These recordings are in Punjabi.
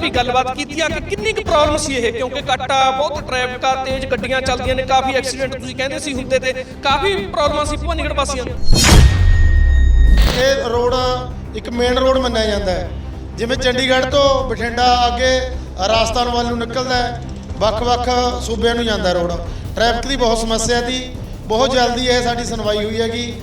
ਵੀ ਗੱਲਬਾਤ ਕੀਤੀ ਆ ਕਿ ਕਿੰਨੀ ਕੁ ਪ੍ਰੋਬਲਮ ਸੀ ਇਹ? ਕਿਉਂਕਿ ਕੱਟਾ ਬਹੁਤ ਟ੍ਰੈਫਿਕ ਆ, ਤੇਜ਼ ਗੱਡੀਆਂ ਚੱਲਦੀਆਂ ਨੇ, ਕਾਫੀ ਐਕਸੀਡੈਂਟ ਤੁਸੀਂ ਕਹਿੰਦੇ ਸੀ ਹੁੰਦੇ ਤੇ ਕਾਫੀ ਪ੍ਰੋਬਲਮਾਂ ਸੀ ਭਵਾਨੀਗੜ੍ਹ ਵਾਸੀਆਂ ਨੂੰ। ਇਹ ਰੋਡ ਇੱਕ ਮੇਨ ਰੋਡ ਮੰਨਿਆ ਜਾਂਦਾ ਹੈ। ਜਿਵੇਂ ਚੰਡੀਗੜ੍ਹ ਤੋਂ ਬਠਿੰਡਾ ਅੱਗੇ ਰਾਜਸਥਾਨ ਵੱਲ ਨੂੰ ਨਿਕਲਦਾ ਹੈ ਵੱਖ-ਵੱਖ ਸੂਬਿਆਂ ਨੂੰ ਜਾਂਦਾ ਰੋਡ। ਟ੍ਰੈਫਿਕ ਦੀ ਬਹੁਤ ਸਮੱਸਿਆ ਸੀ ਬਹੁਤ ਜਲਦੀ ਇਹ ਸਾਡੀ ਸੁਣਵਾਈ ਹੋਈ ਹੈਗੀ।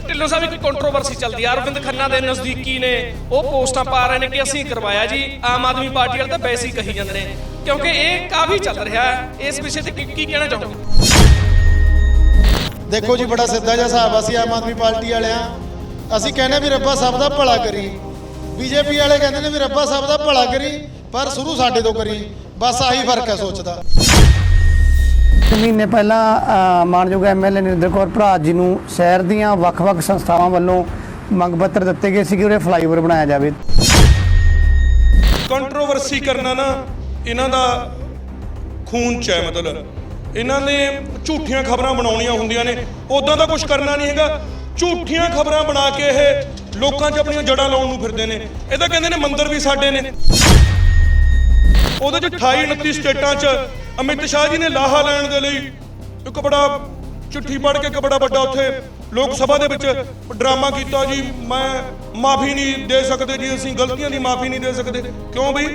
ਢਿੱਲੋਂ ਸਾਹਿਬ, ਇੱਕ ਕੰਟਰੋਵਰਸੀ ਚੱਲਦੀ ਆ। ਅਰਵਿੰਦ ਖੰਨਾ ਦੇ ਨਜ਼ਦੀਕੀ ਨੇ ਉਹ ਪੋਸਟਾਂ ਪਾ ਰਹੇ ਨੇ ਕਿ ਅਸੀਂ ਕਰਵਾਇਆ ਜੀ, ਆਮ ਆਦਮੀ ਪਾਰਟੀ ਵਾਲੇ ਤਾਂ ਵੈਸੇ ਹੀ ਕਹੀ ਜਾਂਦੇ ਨੇ, ਕਿਉਂਕਿ ਇਹ ਕਾਫੀ ਚੱਲ ਰਿਹਾ ਹੈ। ਇਸ ਵਿਸ਼ੇ ਤੇ ਕੀ ਕੀ ਕਹਿਣਾ ਚਾਹੋਗੇ? ਦੇਖੋ ਜੀ, ਬੜਾ ਸਿੱਧਾ ਜਿਹਾ ਹਿਸਾਬ ਅਸੀਂ ਆਮ ਆਦਮੀ ਪਾਰਟੀ ਵਾਲਿਆਂ ਅਸੀਂ ਕਹਿੰਦੇ ਵੀ ਰੱਬਾ ਸਭ ਦਾ ਭਲਾ ਕਰੀ। ਬੀਜੇਪੀ ਵਾਲੇ ਕਹਿੰਦੇ ਨੇ ਵੀ ਰੱਬਾ ਸਭ ਦਾ ਭਲਾ ਕਰੀ, ਪਰ ਸ਼ੁਰੂ ਸਾਡੇ ਤੋਂ ਕਰੀ। ਬਸ ਆਹੀ ਫ਼ਰਕ ਹੈ ਸੋਚਦਾ ਮਹੀਨੇ ਪਹਿਲਾਂ ਮਾਨਯੋਗ ਐਮਐਲਏ ਨਰਿੰਦਰ ਕੌਰ ਭਰਾਜ ਜੀ ਨੂੰ ਸ਼ਹਿਰ ਦੀਆਂ ਵੱਖ-ਵੱਖ ਸੰਸਥਾਵਾਂ ਵੱਲੋਂ ਮੰਗ ਪੱਤਰ ਦਿੱਤੇ ਗਏ ਸੀ ਕਿ ਉਹਦੇ ਫਲਾਈਓਵਰ ਬਣਾਇਆ ਜਾਵੇ। ਕੰਟਰੋਵਰਸੀ ਕਰਨਾ ਨਾ, ਇਹਨਾਂ ਦਾ ਖੂਨ ਚ ਹੈ ਮਤਲਬ। ਇਹਨਾਂ ਨੇ ਝੂਠੀਆਂ ਖਬਰਾਂ ਬਣਾਉਣੀਆਂ ਹੁੰਦੀਆਂ ਨੇ। ਉਦਾਂ ਦਾ ਕੁਝ ਕਰਨਾ ਨਹੀਂ ਹੈਗਾ। ਝੂਠੀਆਂ ਖਬਰਾਂ ਬਣਾ ਕੇ ਇਹ ਲੋਕਾਂ 'ਚ ਆਪਣੀਆਂ ਜੜਾਂ ਲਾਉਣ ਨੂੰ ਫਿਰਦੇ ਨੇ। ਇਹ ਤਾਂ ਕਹਿੰਦੇ ਨੇ ਮੰਦਰ ਵੀ ਸਾਡੇ ਨੇ। ਉਹਦੇ 'ਚ 28 29 ਸਟੇਟਾਂ 'ਚ ਅਮਿਤ ਸ਼ਾਹ ਜੀ ਨੇ ਲਾਹਾ ਲੈਣ ਦੇ ਲਈ ਇੱਕ ਬੜਾ ਚਿੱਠੀ ਪੜ੍ਹ ਕੇ ਇੱਕ ਬੜਾ ਵੱਡਾ ਉੱਥੇ ਲੋਕ ਸਭਾ ਦੇ ਵਿੱਚ ਡਰਾਮਾ ਕੀਤਾ ਜੀ। ਮੈਂ ਮਾਫੀ ਨਹੀਂ ਦੇ ਸਕਦੇ ਜੀ, ਅਸੀਂ ਗਲਤੀਆਂ ਦੀ ਮਾਫੀ ਨਹੀਂ ਦੇ ਸਕਦੇ। ਕਿਉਂ ਬਈ?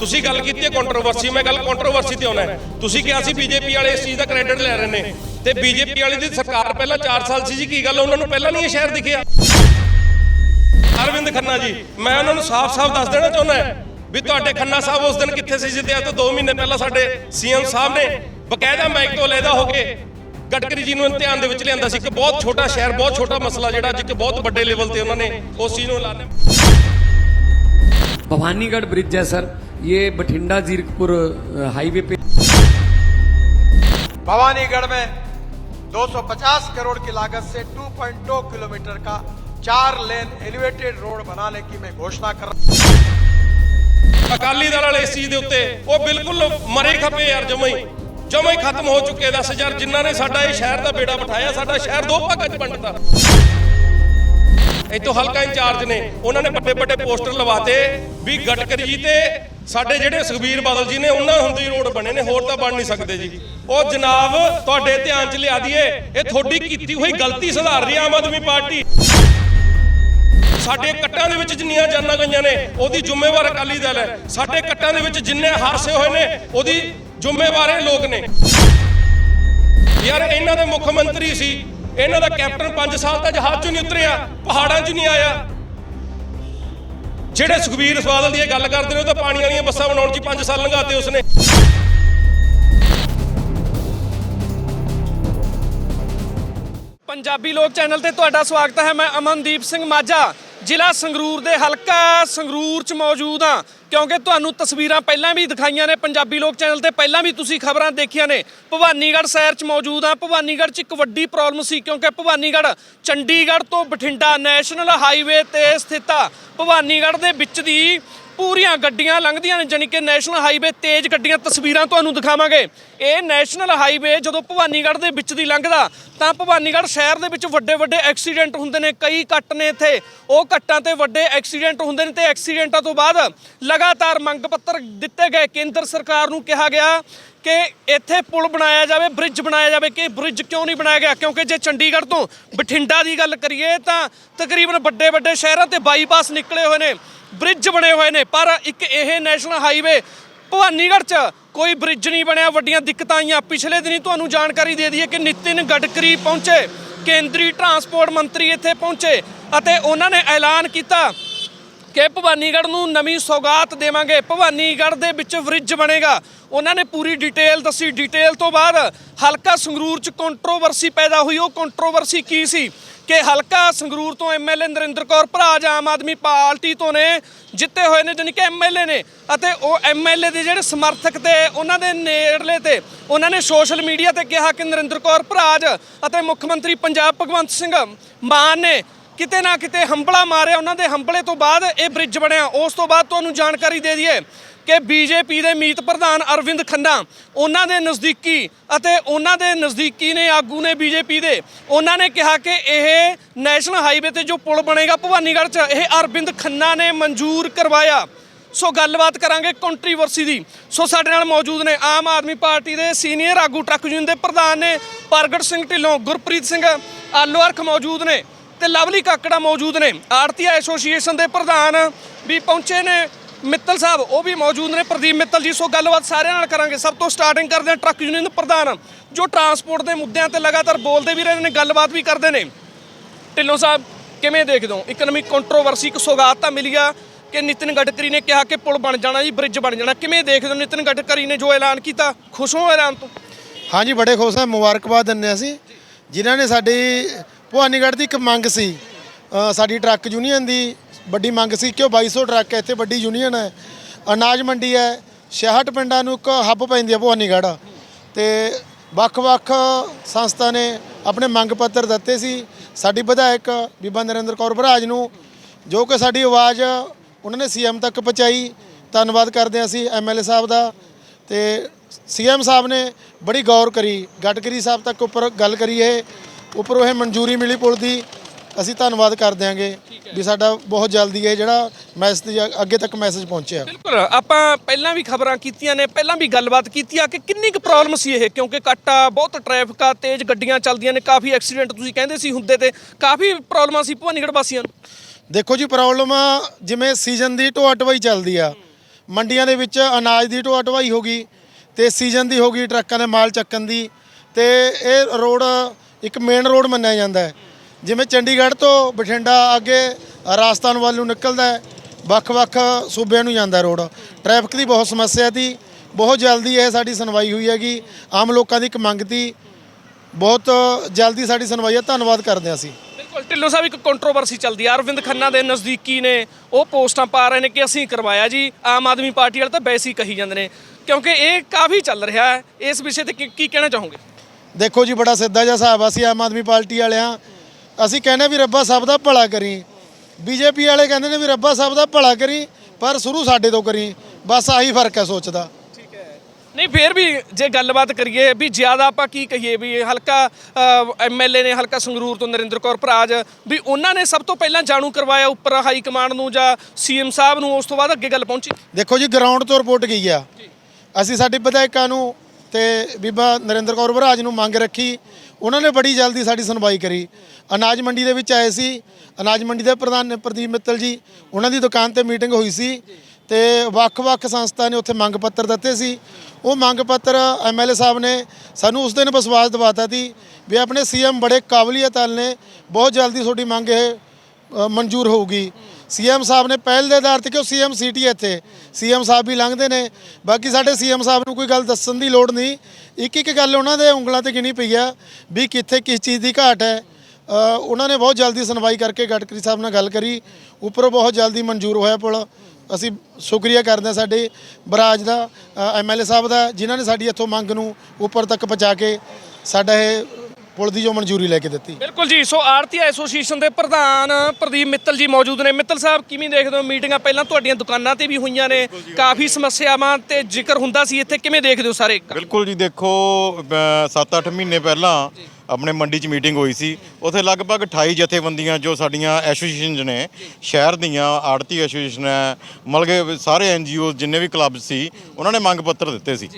ਤੁਸੀਂ ਗੱਲ ਕੀਤੀ ਹੈ ਕੰਟਰੋਵਰਸੀ ਮੈਂ ਗੱਲ ਕੰਟਰੋਵਰਸੀ ਤੇ ਆਉਣਾ ਤੁਸੀਂ ਕਿਹਾ ਸੀ ਬੀਜੇਪੀ ਵਾਲੇ ਇਸ ਚੀਜ਼ ਦਾ ਕ੍ਰੈਡਿਟ ਲੈ ਰਹੇ ਨੇ। ਤੇ ਬੀਜੇਪੀ ਵਾਲੀ ਦੀ ਸਰਕਾਰ ਪਹਿਲਾਂ 4 ਸਾਲ ਸੀ ਜੀ, ਕੀ ਗੱਲ ਉਹਨਾਂ ਨੂੰ ਪਹਿਲਾਂ ਨਹੀਂ ਇਹ ਸ਼ਹਿਰ ਦਿਖਿਆ? ਅਰਵਿੰਦ ਖੰਨਾ ਜੀ, ਮੈਂ ਉਹਨਾਂ ਨੂੰ ਸਾਫ਼-ਸਾਫ਼ ਦੱਸ ਦੇਣਾ ਚਾਹੁੰਦਾ ਵੀ ਤੁਹਾਡੇ ਖੰਨਾ ਸਾਹਿਬ ਉਸ ਦਿਨ ਕਿੱਥੇ ਸੀ ਜਿੱਤੇ ਅੱਜ ਤੋਂ 2 ਮਹੀਨੇ ਪਹਿਲਾਂ ਸਾਡੇ ਸੀਐਮ ਸਾਹਿਬ ਨੇ ਬਕਾਇਦਾ ਮਾਈਕ ਤੋਂ ਲੈਦਾ ਹੋ ਕੇ ਗਡਕਰੀ ਜੀ ਨੂੰ ਧਿਆਨ ਦੇ ਵਿੱਚ ਲਿਆਂਦਾ ਸੀ ਕਿ ਬਹੁਤ ਛੋਟਾ ਸ਼ਹਿਰ ਬਹੁਤ ਛੋਟਾ ਮਸਲਾ ਜਿਹੜਾ ਅੱਜ ਇੱਕ ਬਹੁਤ ਵੱਡੇ ਲੈਵਲ ਤੇ ਉਹਨਾਂ ਨੇ ਉਸ ਚੀਜ਼ ਨੂੰ ਲਾਣੇ भवानीगढ़ ब्रिज है सर ये बठिंडा जीरकपुर अ, हाईवे पे भवानीगढ़ में 250 करोड़ की लागत से 2.2 किलोमीटर का चार लेन एलिवेटेड रोड बनाने की मैं घोषणा कर रहा हूं ਅਕਾਲੀ ਦਲ ਵਾਲੇ ਇਸ ਚੀਜ਼ ਦੇ ਉੱਤੇ ਉਹ ਬਿਲਕੁਲ ਮਰੇ ਖਪੇ ਯਾਰ, ਜਮਾਂ ਹੀ। ਜਮਾਂ ਹੀ ਖਤਮ ਹੋ ਚੁੱਕੇ 10000 ਜਿਨ੍ਹਾਂ ਨੇ ਸਾਡਾ ਇਹ ਸ਼ਹਿਰ ਦਾ ਬੇੜਾ ਬਿਠਾਇਆ, ਸਾਡਾ ਸ਼ਹਿਰ ਦੋ ਭਾਗਾਂ 'ਚ ਵੰਡਤਾ। ਇੱਥੋਂ ਹਲਕਾ ਇੰਚਾਰਜ ਨੇ, ਉਹਨਾਂ ਨੇ ਵੱਡੇ ਵੱਡੇ ਪੋਸਟਰ ਲਵਾਤੇ ਵੀ ਗਟਕਰੀ ਜੀ ਤੇ ਸਾਡੇ ਜਿਹੜੇ ਸੁਖਬੀਰ ਬਾਦਲ ਜੀ ਨੇ, ਉਹਨਾਂ ਹੁੰਦੀ ਰੋਡ ਬਣੇ ਨੇ, ਹੋਰ ਤਾਂ ਬਣ ਨਹੀਂ ਸਕਦੇ ਜੀ। ਉਹ ਜਨਾਬ, ਤੁਹਾਡੇ ਧਿਆਨ 'ਚ ਲਿਆ ਦਈਏ, ਇਹ ਤੁਹਾਡੀ ਕੀਤੀ ਹੋਈ ਗਲਤੀ ਸੁਧਾਰ ਰਹੀ ਆਮ ਆਦਮੀ ਪਾਰਟੀ। ਸਾਡੇ ਕੱਟਾਂ ਦੇ ਵਿੱਚ ਜਿੰਨੀਆਂ ਜਾਨਾਂ ਗਈਆਂ ਨੇ, ਉਹਦੀ ਜ਼ਿੰਮੇਵਾਰ ਅਕਾਲੀ ਦਲ ਹੈ। ਸਾਡੇ ਕੱਟਾਂ ਦੇ ਵਿੱਚ ਜਿੰਨੇ ਹਾਦਸੇ ਹੋਏ ਨੇ, ਉਹਦੀ ਜ਼ਿੰਮੇਵਾਰ ਇਹ ਲੋਕ ਨੇ। ਯਾਰ, ਇਹਨਾਂ ਦੇ ਮੁੱਖ ਮੰਤਰੀ ਸੀ। ਇਹਨਾਂ ਦਾ ਕੈਪਟਨ 5 ਸਾਲ ਤੱਕ ਜਹਾਜ਼ 'ਚੋਂ ਨਹੀਂ ਉਤਰਿਆ, ਪਹਾੜਾਂ 'ਚ ਨਹੀਂ ਆਇਆ। ਜਿਹੜੇ ਸੁਖਬੀਰ ਬਾਦਲ ਦੀ ਇਹ ਗੱਲ ਕਰਦੇ ਨੇ, ਉਹ ਤਾਂ ਪਾਣੀ ਵਾਲੀਆਂ ਬੱਸਾਂ ਬਣਾਉਣ 'ਚ 5 ਸਾਲ ਲੰਘਾਤੇ ਉਸਨੇ। ਪੰਜਾਬੀ ਲੋਕ ਚੈਨਲ ਤੇ ਤੁਹਾਡਾ ਸਵਾਗਤ ਹੈ, ਮੈਂ ਅਮਨਦੀਪ ਸਿੰਘ ਮਾਝਾ। ਜ਼ਿਲ੍ਹਾ ਸੰਗਰੂਰ ਦੇ ਹਲਕਾ ਸੰਗਰੂਰ ਚ ਮੌਜੂਦ ਹਾਂ, ਕਿਉਂਕਿ ਤੁਹਾਨੂੰ ਤਸਵੀਰਾਂ ਪਹਿਲਾਂ ਵੀ ਦਿਖਾਈਆਂ ਨੇ, ਪੰਜਾਬੀ ਲੋਕ ਚੈਨਲ ਤੇ ਪਹਿਲਾਂ ਵੀ ਤੁਸੀਂ ਖਬਰਾਂ ਦੇਖੀਆਂ ਨੇ। ਭਵਾਨੀਗੜ੍ਹ ਸ਼ਹਿਰ ਚ ਮੌਜੂਦ ਹਾਂ, ਭਵਾਨੀਗੜ੍ਹ ਚ ਇੱਕ ਵੱਡੀ ਪ੍ਰੋਬਲਮ ਸੀ, ਕਿਉਂਕਿ ਭਵਾਨੀਗੜ੍ਹ ਚੰਡੀਗੜ੍ਹ ਤੋਂ ਬਠਿੰਡਾ ਨੈਸ਼ਨਲ ਹਾਈਵੇ ਤੇ ਸਥਿਤ ਆ। ਭਵਾਨੀਗੜ੍ਹ ਦੇ ਵਿੱਚ ਦੀ ਪੂਰੀਆਂ ਗੱਡੀਆਂ ਲੰਘਦੀਆਂ ਨੇ, ਜਾਣੀ ਕਿ ਨੈਸ਼ਨਲ ਹਾਈਵੇ ਤੇਜ਼ ਗੱਡੀਆਂ ਤਸਵੀਰਾਂ ਤੁਹਾਨੂੰ ਦਿਖਾਵਾਂਗੇ। ਇਹ ਨੈਸ਼ਨਲ ਹਾਈਵੇ ਜਦੋਂ ਭਵਾਨੀਗੜ੍ਹ ਦੇ ਵਿੱਚ ਦੀ ਲੰਘਦਾ, ਤਾਂ ਭਵਾਨੀਗੜ੍ਹ ਸ਼ਹਿਰ ਦੇ ਵਿੱਚ ਵੱਡੇ ਵੱਡੇ ਐਕਸੀਡੈਂਟ ਹੁੰਦੇ ਨੇ, ਕਈ ਕੱਟ ਨੇ ਇੱਥੇ। ਉਹ ਕੱਟਾਂ ਤੇ ਵੱਡੇ ਐਕਸੀਡੈਂਟ ਹੁੰਦੇ ਨੇ ਤੇ ਐਕਸੀਡੈਂਟਾਂ ਤੋਂ ਬਾਅਦ ਲਗਾਤਾਰ ਮੰਗ ਪੱਤਰ ਦਿੱਤੇ ਗਏ, ਕੇਂਦਰ ਸਰਕਾਰ ਨੂੰ ਕਿਹਾ ਗਿਆ ਕਿ ਇੱਥੇ ਪੁਲ ਬਣਾਇਆ ਜਾਵੇ ਬ੍ਰਿਜ ਬਣਾਇਆ ਜਾਵੇ, ਕਿ ਬ੍ਰਿਜ ਕਿਉਂ ਨਹੀਂ ਬਣਾਇਆ ਗਿਆ? ਕਿਉਂਕਿ ਜੇ ਚੰਡੀਗੜ੍ਹ ਤੋਂ ਬਠਿੰਡਾ ਦੀ ਗੱਲ ਕਰੀਏ ਤਾਂ ਤਕਰੀਬਨ ਵੱਡੇ ਵੱਡੇ ਸ਼ਹਿਰਾਂ ਤੇ ਬਾਈਪਾਸ ਨਿਕਲੇ ਹੋਏ ਨੇ ਬ੍ਰਿਜ ਬਣੇ ਹੋਏ ਨੇ, ਪਰ ਇੱਕ ਇਹ ਨੈਸ਼ਨਲ ਹਾਈਵੇ ਭਵਾਨੀਗੜ੍ਹ 'ਚ ਕੋਈ ਬ੍ਰਿਜ ਨਹੀਂ ਬਣਿਆ, ਵੱਡੀਆਂ ਦਿੱਕਤਾਂ ਆਈਆਂ। ਪਿਛਲੇ ਦਿਨੀ ਤੁਹਾਨੂੰ ਜਾਣਕਾਰੀ ਦੇ ਦਈਏ ਕਿ ਨਿਤਿਨ ਗਡਕਰੀ ਪਹੁੰਚੇ, ਕੇਂਦਰੀ ਟਰਾਂਸਪੋਰਟ ਮੰਤਰੀ ਇੱਥੇ ਪਹੁੰਚੇ ਅਤੇ ਉਹਨਾਂ ਨੇ ਐਲਾਨ ਕੀਤਾ ਕਿ ਭਵਾਨੀਗੜ੍ਹ ਨੂੰ ਨਵੀਂ ਸੌਗਾਤ ਦੇਵਾਂਗੇ। ਭਵਾਨੀਗੜ੍ਹ ਦੇ ਵਿੱਚ ਬ੍ਰਿਜ ਬਣੇਗਾ। ਉਹਨਾਂ ਨੇ ਪੂਰੀ ਡਿਟੇਲ ਦੱਸੀ। ਡਿਟੇਲ ਤੋਂ ਬਾਅਦ ਹਲਕਾ ਸੰਗਰੂਰ ਚ ਕੰਟਰੋਵਰਸੀ ਪੈਦਾ ਹੋਈ। ਉਹ ਕੰਟਰੋਵਰਸੀ ਕੀ ਸੀ? ਕਿ ਹਲਕਾ ਸੰਗਰੂਰ ਤੋਂ ਐਮਐਲਏ ਨਰਿੰਦਰ ਕੌਰ ਭਰਾਜ ਆਮ ਆਦਮੀ ਪਾਰਟੀ ਤੋਂ ਨੇ, ਜਿੱਤੇ ਹੋਏ ਨੇ ਜਾਣੀ ਕਿ ਐਮਐਲਏ ਨੇ। ਅਤੇ ਉਹ ਐਮਐਲਏ ਦੇ ਜਿਹੜੇ ਸਮਰਥਕ ਤੇ, ਉਹਨਾਂ ਦੇ ਨੇੜਲੇ ਤੇ, ਉਹਨਾਂ ਨੇ ਸੋਸ਼ਲ ਮੀਡੀਆ ਤੇ ਕਿਹਾ ਕਿ ਨਰਿੰਦਰ ਕੌਰ ਭਰਾਜ ਅਤੇ ਮੁੱਖ ਮੰਤਰੀ ਪੰਜਾਬ ਭਗਵੰਤ ਸਿੰਘ ਮਾਨ ਨੇ ਕਿਤੇ ਨਾ ਕਿਤੇ ਹੰਬਲਾ ਮਾਰਿਆ ਉਹਨਾਂ ਦੇ ਹੰਬਲੇ ਤੋਂ ਬਾਅਦ ਇਹ ਬ੍ਰਿਜ ਬਣਿਆ। ਉਸ ਤੋਂ ਬਾਅਦ ਤੁਹਾਨੂੰ ਜਾਣਕਾਰੀ ਦੇ ਦਈਏ ਕਿ ਬੀਜੇਪੀ ਦੇ ਮੀਤ ਪ੍ਰਧਾਨ ਅਰਵਿੰਦ ਖੰਨਾ, ਉਹਨਾਂ ਦੇ ਨਜ਼ਦੀਕੀ ਅਤੇ ਉਹਨਾਂ ਦੇ ਨਜ਼ਦੀਕੀ ਨੇ, ਆਗੂ ਨੇ ਬੀਜੇਪੀ ਦੇ, ਉਹਨਾਂ ਨੇ ਕਿਹਾ ਕਿ ਇਹ ਨੈਸ਼ਨਲ ਹਾਈਵੇ ਤੇ ਜੋ ਪੁਲ ਬਣੇਗਾ ਭਵਾਨੀਗੜ੍ਹ 'ਚ, ਇਹ ਅਰਵਿੰਦ ਖੰਨਾ ਨੇ ਮਨਜ਼ੂਰ ਕਰਵਾਇਆ। ਸੋ ਗੱਲਬਾਤ ਕਰਾਂਗੇ ਕੰਟਰੋਵਰਸੀ ਦੀ। ਸੋ ਸਾਡੇ ਨਾਲ ਮੌਜੂਦ ਨੇ ਆਮ ਆਦਮੀ ਪਾਰਟੀ ਦੇ ਸੀਨੀਅਰ ਆਗੂ ਟਰੱਕ ਯੂਨੀਅਨ ਦੇ ਪ੍ਰਧਾਨ ਨੇ, ਪ੍ਰਗਟ ਸਿੰਘ ਢਿੱਲੋਂ, ਗੁਰਪ੍ਰੀਤ ਸਿੰਘ ਆਲੋਅਰਖ ਮੌਜੂਦ ਨੇ। ਤੇ ਲਵਲੀ ਕਾਕੜਾ ਮੌਜੂਦ ਨੇ। ਆੜਤੀ ਐਸੋਸੀਏਸ਼ਨ ਦੇ ਪ੍ਰਧਾਨ ਵੀ ਪਹੁੰਚੇ ਨੇ। ਮਿੱਤਲ ਸਾਹਿਬ, ਉਹ ਵੀ ਮੌਜੂਦ ਨੇ। ਪ੍ਰਦੀਪ ਮਿੱਤਲ ਜੀ, ਸੋ ਗੱਲਬਾਤ ਸਾਰਿਆਂ ਨਾਲ ਕਰਾਂਗੇ। ਸਭ ਤੋਂ ਸਟਾਰਟਿੰਗ ਕਰਦੇ ਹਾਂ ਟਰੱਕ ਯੂਨੀਅਨ ਦੇ ਪ੍ਰਧਾਨ, ਜੋ ਟਰਾਂਸਪੋਰਟ ਦੇ ਮੁੱਦਿਆਂ ਤੇ ਲਗਾਤਾਰ ਬੋਲਦੇ ਵੀ ਰਹੇ ਨੇ, ਗੱਲਬਾਤ ਵੀ ਕਰਦੇ ਨੇ। ਢਿੱਲੋਂ ਸਾਹਿਬ, ਕਿਵੇਂ ਦੇਖਦੇ ਹੋ? ਇਕਨੋਮਿਕ ਕੰਟਰੋਵਰਸੀ ਇੱਕ ਸੌਗਾਤ ਤਾਂ ਮਿਲੀ ਆ ਕਿ ਨਿਤਿਨ ਗਡਕਰੀ ਨੇ ਕਿਹਾ ਕਿ ਪੁਲ ਬਣ ਜਾਣਾ ਜੀ ਬ੍ਰਿਜ ਬਣ ਜਾਣਾ। ਕਿਵੇਂ ਦੇਖਦੇ ਹੋ ਨਿਤਿਨ ਗਡਕਰੀ ਨੇ ਜੋ ਐਲਾਨ ਕੀਤਾ? ਖੁਸ਼ ਹੋ ਐਲਾਨ ਤੋਂ? ਹਾਂਜੀ, ਬੜੇ ਖੁਸ਼ ਹਾਂ। ਮੁਬਾਰਕਬਾਦ ਦਿੰਦੇ ਹਾਂ ਅਸੀਂ। ਜਿਨ੍ਹਾਂ ਨੇ ਸਾਡੀ ਭਵਾਨੀਗੜ੍ਹ ਦੀ ਇੱਕ ਮੰਗ ਸੀ। ਸਾਡੀ ਟਰੱਕ ਯੂਨੀਅਨ ਦੀ ਵੱਡੀ ਮੰਗ ਸੀ ਕਿ ਉਹ 2200 ਟਰੱਕ ਹੈ, ਇੱਥੇ ਵੱਡੀ ਯੂਨੀਅਨ ਹੈ। ਅਨਾਜ ਮੰਡੀ ਹੈ 66 ਪਿੰਡਾਂ ਨੂੰ ਇੱਕ ਹੱਬ ਪੈਂਦੀ ਹੈ ਭਵਾਨੀਗੜ੍ਹ। ਤੇ ਵੱਖ-ਵੱਖ ਸੰਸਥਾ ਨੇ ਆਪਣੇ ਮੰਗ ਪੱਤਰ ਦਿੱਤੇ ਸੀ। ਸਾਡੀ ਵਿਧਾਇਕ ਬੀਬਾ ਨਰਿੰਦਰ ਕੌਰ ਭਰਾਜ ਨੂੰ, ਜੋ ਕਿ ਸਾਡੀ ਆਵਾਜ਼ ਉਹਨਾਂ ਨੇ ਸੀਐਮ ਤੱਕ ਪਹੁੰਚਾਈ। ਧੰਨਵਾਦ ਕਰਦੇ ਹਾਂ ਅਸੀਂ ਐਮਐਲਏ ਸਾਹਿਬ ਦਾ। ਤੇ ਸੀਐਮ ਸਾਹਿਬ ਨੇ ਬੜੀ ਗੌਰ ਕਰੀ, ਗਡਕਰੀ ਸਾਹਿਬ ਤੱਕ ਉੱਪਰ ਗੱਲ ਕਰੀ ਇਹ। ਉੱਪਰੋਂ ਇਹ ਮਨਜ਼ੂਰੀ ਮਿਲੀ ਪੁਲ ਦੀ ਅਸੀਂ ਧੰਨਵਾਦ ਕਰ ਦਿਆਂਗੇ ਵੀ ਸਾਡਾ ਬਹੁਤ ਜਲਦੀ ਇਹ ਜਿਹੜਾ ਮੈਸੇਜ ਅੱਗੇ ਤੱਕ ਮੈਸੇਜ ਪਹੁੰਚਿਆ। ਬਿਲਕੁਲ ਆਪਾਂ ਪਹਿਲਾਂ ਵੀ ਖਬਰਾਂ ਕੀਤੀਆਂ ਨੇ ਪਹਿਲਾਂ ਵੀ ਗੱਲਬਾਤ ਕੀਤੀ ਆ ਕਿ ਕਿੰਨੀ ਕੁ ਪ੍ਰੋਬਲਮ ਸੀ ਇਹ ਕਿਉਂਕਿ ਕੱਟ ਬਹੁਤ ਟ੍ਰੈਫਿਕ ਆ ਤੇਜ਼ ਗੱਡੀਆਂ ਚੱਲਦੀਆਂ ਨੇ ਕਾਫੀ ਐਕਸੀਡੈਂਟ ਤੁਸੀਂ ਕਹਿੰਦੇ ਸੀ ਹੁੰਦੇ ਤੇ ਕਾਫੀ ਪ੍ਰੋਬਲਮਾਂ ਸੀ ਭਵਾਨੀਗੜ੍ਹ ਵਾਸੀਆਂ ਨੂੰ। ਦੇਖੋ ਜੀ ਪ੍ਰੋਬਲਮ ਜਿਵੇਂ ਸੀਜ਼ਨ ਦੀ ਢੋਆ ਢਵਾਈ ਚੱਲਦੀ ਆ ਮੰਡੀਆਂ ਦੇ ਵਿੱਚ ਅਨਾਜ ਦੀ ਢੋਆ ਢਵਾਈ ਹੋ ਗਈ ਤੇ ਸੀਜ਼ਨ ਦੀ ਹੋ ਗਈ ਟਰੱਕਾਂ ਦੇ ਮਾਲ ਚੱਕਣ ਦੀ ਤੇ ਇਹ ਰੋਡ ਇੱਕ ਮੇਨ ਰੋਡ ਮੰਨਿਆ ਜਾਂਦਾ ਹੈ। ਜਿਵੇਂ ਚੰਡੀਗੜ੍ਹ ਤੋਂ ਬਠਿੰਡਾ ਅੱਗੇ ਰਾਜਸਥਾਨ ਵੱਲ ਨੂੰ ਨਿਕਲਦਾ ਹੈ, ਵੱਖ-ਵੱਖ ਸੂਬਿਆਂ ਨੂੰ ਜਾਂਦਾ ਰੋਡ ਟ੍ਰੈਫਿਕ ਦੀ ਬਹੁਤ ਸਮੱਸਿਆ ਸੀ, ਬਹੁਤ ਜਲਦੀ ਇਹ ਸਾਡੀ ਸੁਣਵਾਈ ਹੋਈ ਹੈਗੀ। ਆਮ ਲੋਕਾਂ ਦੀ ਇੱਕ ਮੰਗ ਤੀ ਬਹੁਤ ਜਲਦੀ ਸਾਡੀ ਸੁਣਵਾਈ ਹੈ, ਧੰਨਵਾਦ ਕਰਦੇ ਹਾਂ ਅਸੀਂ। ਬਿਲਕੁਲ, ਢਿੱਲੋਂ ਸਾਹਿਬ, ਇੱਕ ਕੰਟਰੋਵਰਸੀ ਚੱਲਦੀ ਆ ਅਰਵਿੰਦ ਖੰਨਾ ਦੇ ਨਜ਼ਦੀਕੀ ਨੇ ਉਹ ਪੋਸਟਾਂ ਪਾ ਰਹੇ ਨੇ ਕਿ ਅਸੀਂ ਕਰਵਾਇਆ ਜੀ, ਆਮ ਆਦਮੀ ਪਾਰਟੀ ਵਾਲੇ ਤਾਂ ਵੈਸੇ ਹੀ ਕਹੀ ਜਾਂਦੇ ਨੇ। ਕਿਉਂਕਿ ਇਹ ਕਾਫੀ ਚੱਲ ਰਿਹਾ ਹੈ, ਇਸ ਵਿਸ਼ੇ ਤੇ ਕੀ ਕੀ ਕਹਿਣਾ ਚਾਹੋਗੇ? ਦੇਖੋ ਜੀ ਬੜਾ ਸਿੱਧਾ ਜਿਹਾ ਹਿਸਾਬ ਆ, ਅਸੀਂ ਆਮ ਆਦਮੀ ਪਾਰਟੀ ਵਾਲਿਆਂ ਅਸੀਂ ਕਹਿੰਦੇ ਵੀ ਰੱਬਾ ਸਭ ਦਾ ਭਲਾ ਕਰੀ। ਬੀਜੇਪੀ ਵਾਲੇ ਕਹਿੰਦੇ ਨੇ ਵੀ ਰੱਬਾ ਸਭ ਦਾ ਭਲਾ ਕਰੀ ਪਰ ਸ਼ੁਰੂ ਸਾਡੇ ਤੋਂ ਕਰੀ। ਬਸ ਆਹੀ ਫ਼ਰਕ ਹੈ ਸੋਚ ਦਾ ਨਹੀਂ ਫੇਰ ਵੀ ਜੇ ਗੱਲਬਾਤ ਕਰੀਏ ਵੀ ਜ਼ਿਆਦਾ ਆਪਾਂ ਕੀ ਕਹੀਏ ਵੀ ਹਲਕਾ ਐਮਐਲਏ ਨੇ ਹਲਕਾ ਸੰਗਰੂਰ ਤੋਂ ਨਰਿੰਦਰ ਕੌਰ ਭਰਾਜ ਵੀ ਉਹਨਾਂ ਨੇ ਸਭ ਤੋਂ ਪਹਿਲਾਂ ਜਾਣੂ ਕਰਵਾਇਆ ਉੱਪਰ ਹਾਈ ਕਮਾਂਡ ਨੂੰ ਜਾਂ ਸੀਐਮ ਸਾਹਿਬ ਨੂੰ ਉਸ ਤੋਂ ਬਾਅਦ ਅੱਗੇ ਗੱਲ ਪਹੁੰਚੀ। ਦੇਖੋ ਜੀ ਗਰਾਊਂਡ ਤੋਂ ਰਿਪੋਰਟ ਗਈ ਆ। ਅਸੀਂ ਸਾਡੇ ਵਿਧਾਇਕਾਂ ਨੂੰ ਤੇ ਬੀਬਾ ਨਰਿੰਦਰ ਕੌਰ ਬਰਾਜ ਨੂੰ ਮੰਗ ਰੱਖੀ। ਉਹਨਾਂ ਨੇ ਬੜੀ ਜਲਦੀ ਸਾਡੀ ਸੁਣਵਾਈ ਕਰੀ। ਅਨਾਜ ਮੰਡੀ ਦੇ ਵਿੱਚ ਆਏ ਸੀ। ਅਨਾਜ ਮੰਡੀ ਦੇ ਪ੍ਰਧਾਨ ਨੇ ਪ੍ਰਦੀਪ ਮਿੱਤਲ ਜੀ, ਉਹਨਾਂ ਦੀ ਦੁਕਾਨ ਤੇ ਮੀਟਿੰਗ ਹੋਈ ਸੀ ਤੇ ਵੱਖ-ਵੱਖ ਸੰਸਥਾ ਨੇ ਉੱਥੇ ਮੰਗ ਪੱਤਰ ਦਿੱਤੇ ਸੀ। ਉਹ ਮੰਗ ਪੱਤਰ ਐਮਐਲਏ ਸਾਹਿਬ ਨੇ ਸਾਨੂੰ ਉਸ ਦਿਨ ਵਿਸ਼ਵਾਸ ਦਿਵਾਤਾ ਸੀ ਵੀ ਆਪਣੇ ਸੀਐਮ ਬੜੇ ਕਾਬਲੀਅਤ ਵਾਲੇ ਨੇ, ਬਹੁਤ ਜਲਦੀ ਤੁਹਾਡੀ ਮੰਗ ਇਹ ਮਨਜ਼ੂਰ ਹੋਊਗੀ। ਸੀਐਮ ਸਾਹਿਬ ਨੇ ਪਹਿਲ ਦੇ ਆਧਾਰ ਤੇ ਕਿਉਂ ਸੀਐਮ ਸਿਟੀ ਇੱਥੇ? ਸੀਐਮ ਸਾਹਿਬ ਵੀ ਲੰਘਦੇ ਨੇ। ਬਾਕੀ ਸਾਡੇ ਸੀਐਮ ਸਾਹਿਬ ਨੂੰ ਕੋਈ ਗੱਲ ਦੱਸਣ ਦੀ ਲੋੜ ਨਹੀਂ। ਇੱਕ ਇੱਕ ਗੱਲ ਉਹਨਾਂ ਦੇ ਉਂਗਲਾਂ ਤੇ ਗਿਣੀ ਪਈ ਆ ਵੀ ਕਿੱਥੇ ਕਿਸ ਚੀਜ਼ ਦੀ ਘਾਟ ਹੈ। ਉਹਨਾਂ ਨੇ ਬਹੁਤ ਜਲਦੀ ਸੁਣਵਾਈ ਕਰਕੇ ਗਡਕਰੀ ਸਾਹਿਬ ਨਾਲ ਗੱਲ ਕਰੀ। ਉੱਪਰੋਂ ਬਹੁਤ ਜਲਦੀ ਮਨਜ਼ੂਰ ਹੋਇਆ ਪੁਲ। ਅਸੀਂ ਸ਼ੁਕਰੀਆ ਕਰਦੇ ਹਾਂ ਸਾਡੇ ਬਰਾਜ ਦਾ ਐਮਐਲਏ ਸਾਹਿਬ ਦਾ, ਜਿਨ੍ਹਾਂ ਨੇ ਸਾਡੀ ਇੱਥੋਂ ਮੰਗ ਨੂੰ ਉੱਪਰ ਤੱਕ ਪਹੁੰਚਾ ਕੇ ਸਾਡਾ ਇਹ ਪੁਲ ਦੀ ਜੋ ਮਨਜ਼ੂਰੀ ਲੈ ਕੇ ਦਿੱਤੀ। ਬਿਲਕੁਲ ਜੀ ਸੋ ਆਰਤੀ ਐਸੋਸੀਏਸ਼ਨ ਦੇ ਪ੍ਰਧਾਨ ਪ੍ਰਦੀਪ ਮਿੱਤਲ ਜੀ ਮੌਜੂਦ ਨੇ। ਮਿੱਤਲ ਸਾਹਿਬ ਕਿਵੇਂ ਦੇਖਦੇ ਹੋ? ਮੀਟਿੰਗਾਂ ਪਹਿਲਾਂ ਤੁਹਾਡੀਆਂ ਦੁਕਾਨਾਂ ਤੇ ਵੀ ਹੋਈਆਂ ਨੇ। ਕਾਫੀ ਸਮੱਸਿਆਵਾਂ ਤੇ ਜ਼ਿਕਰ ਹੁੰਦਾ ਸੀ। ਇੱਥੇ ਕਿਵੇਂ ਦੇਖਦੇ ਹੋ ਸਾਰੇ? ਬਿਲਕੁਲ ਜੀ ਦੇਖੋ 7-8 ਮਹੀਨੇ ਪਹਿਲਾਂ ਆਪਣੇ ਮੰਡੀ 'ਚ ਮੀਟਿੰਗ ਹੋਈ ਸੀ। ਉੱਥੇ ਲਗਭਗ 28 ਜਥੇਬੰਦੀਆਂ ਜੋ ਸਾਡੀਆਂ ਐਸੋਸੀਏਸ਼ਨਸ ਨੇ ਸ਼ਹਿਰ ਦੀਆਂ ਆੜਤੀ ਐਸੋਸੀਏਸ਼ਨ ਹੈ ਮਲਗੇ ਸਾਰੇ ਐਨਜੀਓ ਜਿੰਨੇ ਵੀ ਕਲੱਬ ਸੀ ਉਹਨਾਂ ਨੇ ਮੰਗ ਪੱਤਰ ਦਿੱਤੇ ਸੀ।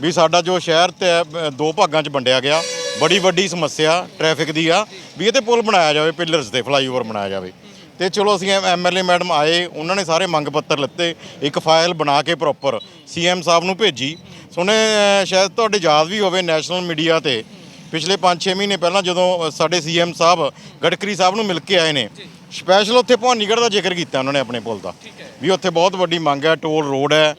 ਵੀ ਸਾਡਾ ਜੋ ਸ਼ਹਿਰ ਤੇ ਦੋ ਭਾਗਾਂ 'ਚ ਵੰਡਿਆ ਗਿਆ ਬੜੀ ਵੱਡੀ ਸਮੱਸਿਆ ਟ੍ਰੈਫਿਕ ਦੀ ਆ ਵੀ ਇਹ ਤੇ ਪੁਲ ਬਣਾਇਆ ਜਾਵੇ ਪਿਲਰਸ ਤੇ ਫਲਾਈਓਵਰ ਬਣਾਇਆ ਜਾਵੇ। ਤੇ ਚਲੋ ਅਸੀਂ ਐਮਐਲਏ ਮੈਡਮ ਆਏ ਉਹਨਾਂ ਨੇ ਸਾਰੇ ਮੰਗ ਪੱਤਰ ਲਿੱਤੇ ਇੱਕ ਫਾਈਲ ਬਣਾ ਕੇ ਪ੍ਰੋਪਰ ਸੀਐਮ ਸਾਹਿਬ ਨੂੰ ਭੇਜੀ। ਸੋਨੇ ਸ਼ਾਇਦ ਤੁਹਾਡੇ ਯਾਦ ਵੀ ਹੋਵੇ ਨੈਸ਼ਨਲ ਮੀਡੀਆ ਤੇ ਪਿਛਲੇ 5-6 ਮਹੀਨੇ ਪਹਿਲਾਂ ਜਦੋਂ ਅ, ਸਾਡੇ ਸੀਐਮ ਸਾਹਿਬ ਗਡਕਰੀ ਸਾਹਿਬ ਨੂੰ ਮਿਲ ਕੇ ਆਏ ਨੇ ਸਪੈਸ਼ਲ ਉੱਥੇ ਭਵਾਨੀਗੜ੍ਹ ਦਾ ਜ਼ਿਕਰ ਕੀਤਾ ਉਹਨਾਂ ਨੇ ਆਪਣੇ ਪੁਲ ਦਾ ਵੀ ਉੱਥੇ ਬਹੁਤ ਵੱਡੀ ਮੰਗ ਹੈ ਟੋਲ ਰੋਡ ਹੈ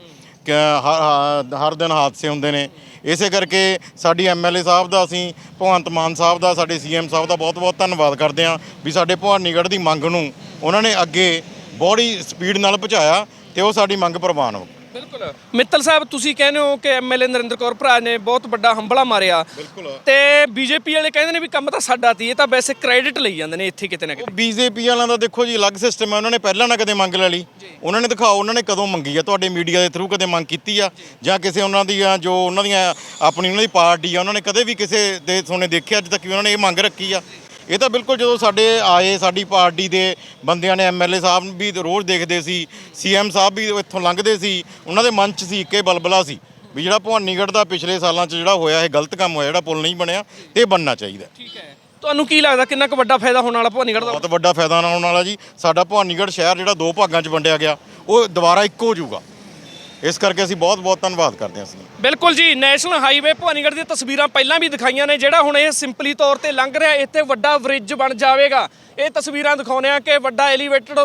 ਹਰ ਹਰ- ਹਰ ਦਿਨ ਹਾਦਸੇ ਹੁੰਦੇ ਨੇ ਇਸੇ ਕਰਕੇ ਸਾਡੀ ਐਮਐਲਏ ਸਾਹਿਬ ਦਾ ਅਸੀਂ, ਭਗਵੰਤ ਮਾਨ ਸਾਹਿਬ ਦਾ, ਸਾਡੇ ਸੀਐਮ ਸਾਹਿਬ ਦਾ ਬਹੁਤ-ਬਹੁਤ ਧੰਨਵਾਦ ਕਰਦੇ ਹਾਂ ਵੀ ਸਾਡੇ ਭਵਾਨੀਗੜ੍ਹ ਦੀ ਮੰਗ ਨੂੰ ਉਹਨਾਂ ਨੇ ਅੱਗੇ ਬੜੀ ਸਪੀਡ ਨਾਲ ਪਹੁੰਚਾਇਆ ਤੇ ਉਹ ਸਾਡੀ ਮੰਗ ਪ੍ਰਵਾਨ ਹੋ ਗਈ। ਬਿਲਕੁਲ। ਮਿੱਤਲ ਸਾਹਿਬ ਤੁਸੀਂ ਕਹਿੰਦੇ ਹੋ ਕਿ ਐਮਐਲਏ ਨਰਿੰਦਰ ਕੌਰ ਭਰਾ ਨੇ ਬਹੁਤ ਵੱਡਾ ਹੰਬਲਾ ਮਾਰਿਆ। ਬਿਲਕੁਲ। ਤੇ ਬੀਜੇਪੀ ਵਾਲੇ ਕਹਿੰਦੇ ਨੇ ਵੀ ਕੰਮ ਤਾਂ ਸਾਡਾ ਤੀ ਇਹ ਤਾਂ ਵੈਸੇ ਕ੍ਰੈਡਿਟ ਲਈ ਜਾਂਦੇ ਨੇ ਇੱਥੇ ਕਿਤੇ ਨਾ ਕਿਤੇ। ਬੀਜੇਪੀ ਵਾਲਿਆਂ ਦਾ ਦੇਖੋ ਜੀ ਅਲੱਗ ਸਿਸਟਮ ਹੈ। ਉਹਨਾਂ ਨੇ ਪਹਿਲਾਂ ਨਾ ਕਦੇ ਮੰਗ ਲੈ ਲਈ। ਉਹਨਾਂ ਨੇ ਦਿਖਾਓ ਉਹਨਾਂ ਨੇ ਕਦੋਂ ਮੰਗੀ ਆ। ਤੁਹਾਡੇ ਮੀਡੀਆ ਦੇ ਥਰੂ ਕਦੇ ਮੰਗ ਕੀਤੀ ਆ? ਜਾਂ। ਕਿਸੇ ਉਹਨਾਂ ਦੀਆਂ ਜੋ ਉਹਨਾਂ ਦੀਆਂ ਆਪਣੀ ਉਹਨਾਂ ਦੀ ਪਾਰਟੀ ਆ ਉਹਨਾਂ ਨੇ ਕਦੇ ਵੀ ਕਿਸੇ ਦੇ ਸੋਨੇ ਦੇਖਿਆ ਅੱਜ ਤੱਕ ਵੀ ਉਹਨਾਂ ਨੇ ਇਹ ਮੰਗ ਰੱਖੀ ਆ? ਇਹ ਤਾਂ ਬਿਲਕੁਲ ਜਦੋਂ ਸਾਡੇ ਆਏ ਸਾਡੀ ਪਾਰਟੀ ਦੇ ਬੰਦਿਆਂ ਨੇ ਐਮਐਲਏ ਸਾਹਿਬ ਵੀ ਰੋਜ਼ ਦੇਖਦੇ ਸੀ ਸੀਐਮ ਸਾਹਿਬ ਵੀ ਇੱਥੋਂ ਲੰਘਦੇ ਸੀ ਉਹਨਾਂ ਦੇ ਮਨ 'ਚ ਸੀ ਇੱਕੇ ਬਲਬਲਾ ਸੀ ਵੀ ਜਿਹੜਾ ਭਵਾਨੀਗੜ੍ਹ ਦਾ ਪਿਛਲੇ ਸਾਲਾਂ 'ਚ ਜਿਹੜਾ ਹੋਇਆ ਇਹ ਗਲਤ ਕੰਮ ਹੋਇਆ ਜਿਹੜਾ ਪੁਲ ਨਹੀਂ ਬਣਿਆ ਤੇ ਇਹ ਬਣਨਾ ਚਾਹੀਦਾ। ਠੀਕ ਹੈ। ਤੁਹਾਨੂੰ ਕੀ ਲੱਗਦਾ ਕਿੰਨਾ ਕੁ ਵੱਡਾ ਫਾਇਦਾ ਹੋਣ ਵਾਲਾ ਭਵਾਨੀਗੜ੍ਹ ਦਾ? ਬਹੁਤ ਵੱਡਾ ਫਾਇਦਾ ਹੋਣ ਵਾਲਾ ਜੀ। ਸਾਡਾ ਭਵਾਨੀਗੜ੍ਹ ਸ਼ਹਿਰ ਜਿਹੜਾ ਦੋ ਭਾਗਾਂ 'ਚ ਵੰਡਿਆ ਗਿਆ ਉਹ ਦੁਬਾਰਾ ਇੱਕ ਹੋ ਜਾਊਗਾ ਇਸ ਕਰਕੇ ਅਸੀਂ ਬਹੁਤ ਬਹੁਤ ਧੰਨਵਾਦ ਕਰਦੇ ਹਾਂ ਅਸੀਂ ਬਿਲਕੁਲ ਜੀ, ਨੈਸ਼ਨਲ ਹਾਈਵੇ ਭਵਾਨੀਗੜ੍ਹ ਦੀਆਂ ਤਸਵੀਰਾਂ ਪਹਿਲਾਂ ਵੀ ਦਿਖਾਈਆਂ ਨੇ, ਜਿਹੜਾ ਹੁਣ ਇਹ ਸਿੰਪਲੀ ਤੌਰ ਤੇ ਲੰਘ ਰਿਹਾ, ਇੱਥੇ ਵੱਡਾ ਬ੍ਰਿਜ ਬਣ ਜਾਵੇਗਾ। ਇਹ ਤਸਵੀਰਾਂ ਦਿਖਾਉਂਦੇ ਆ ਕਿ ਵੱਡਾ ਐਲੀਵੇਟਡ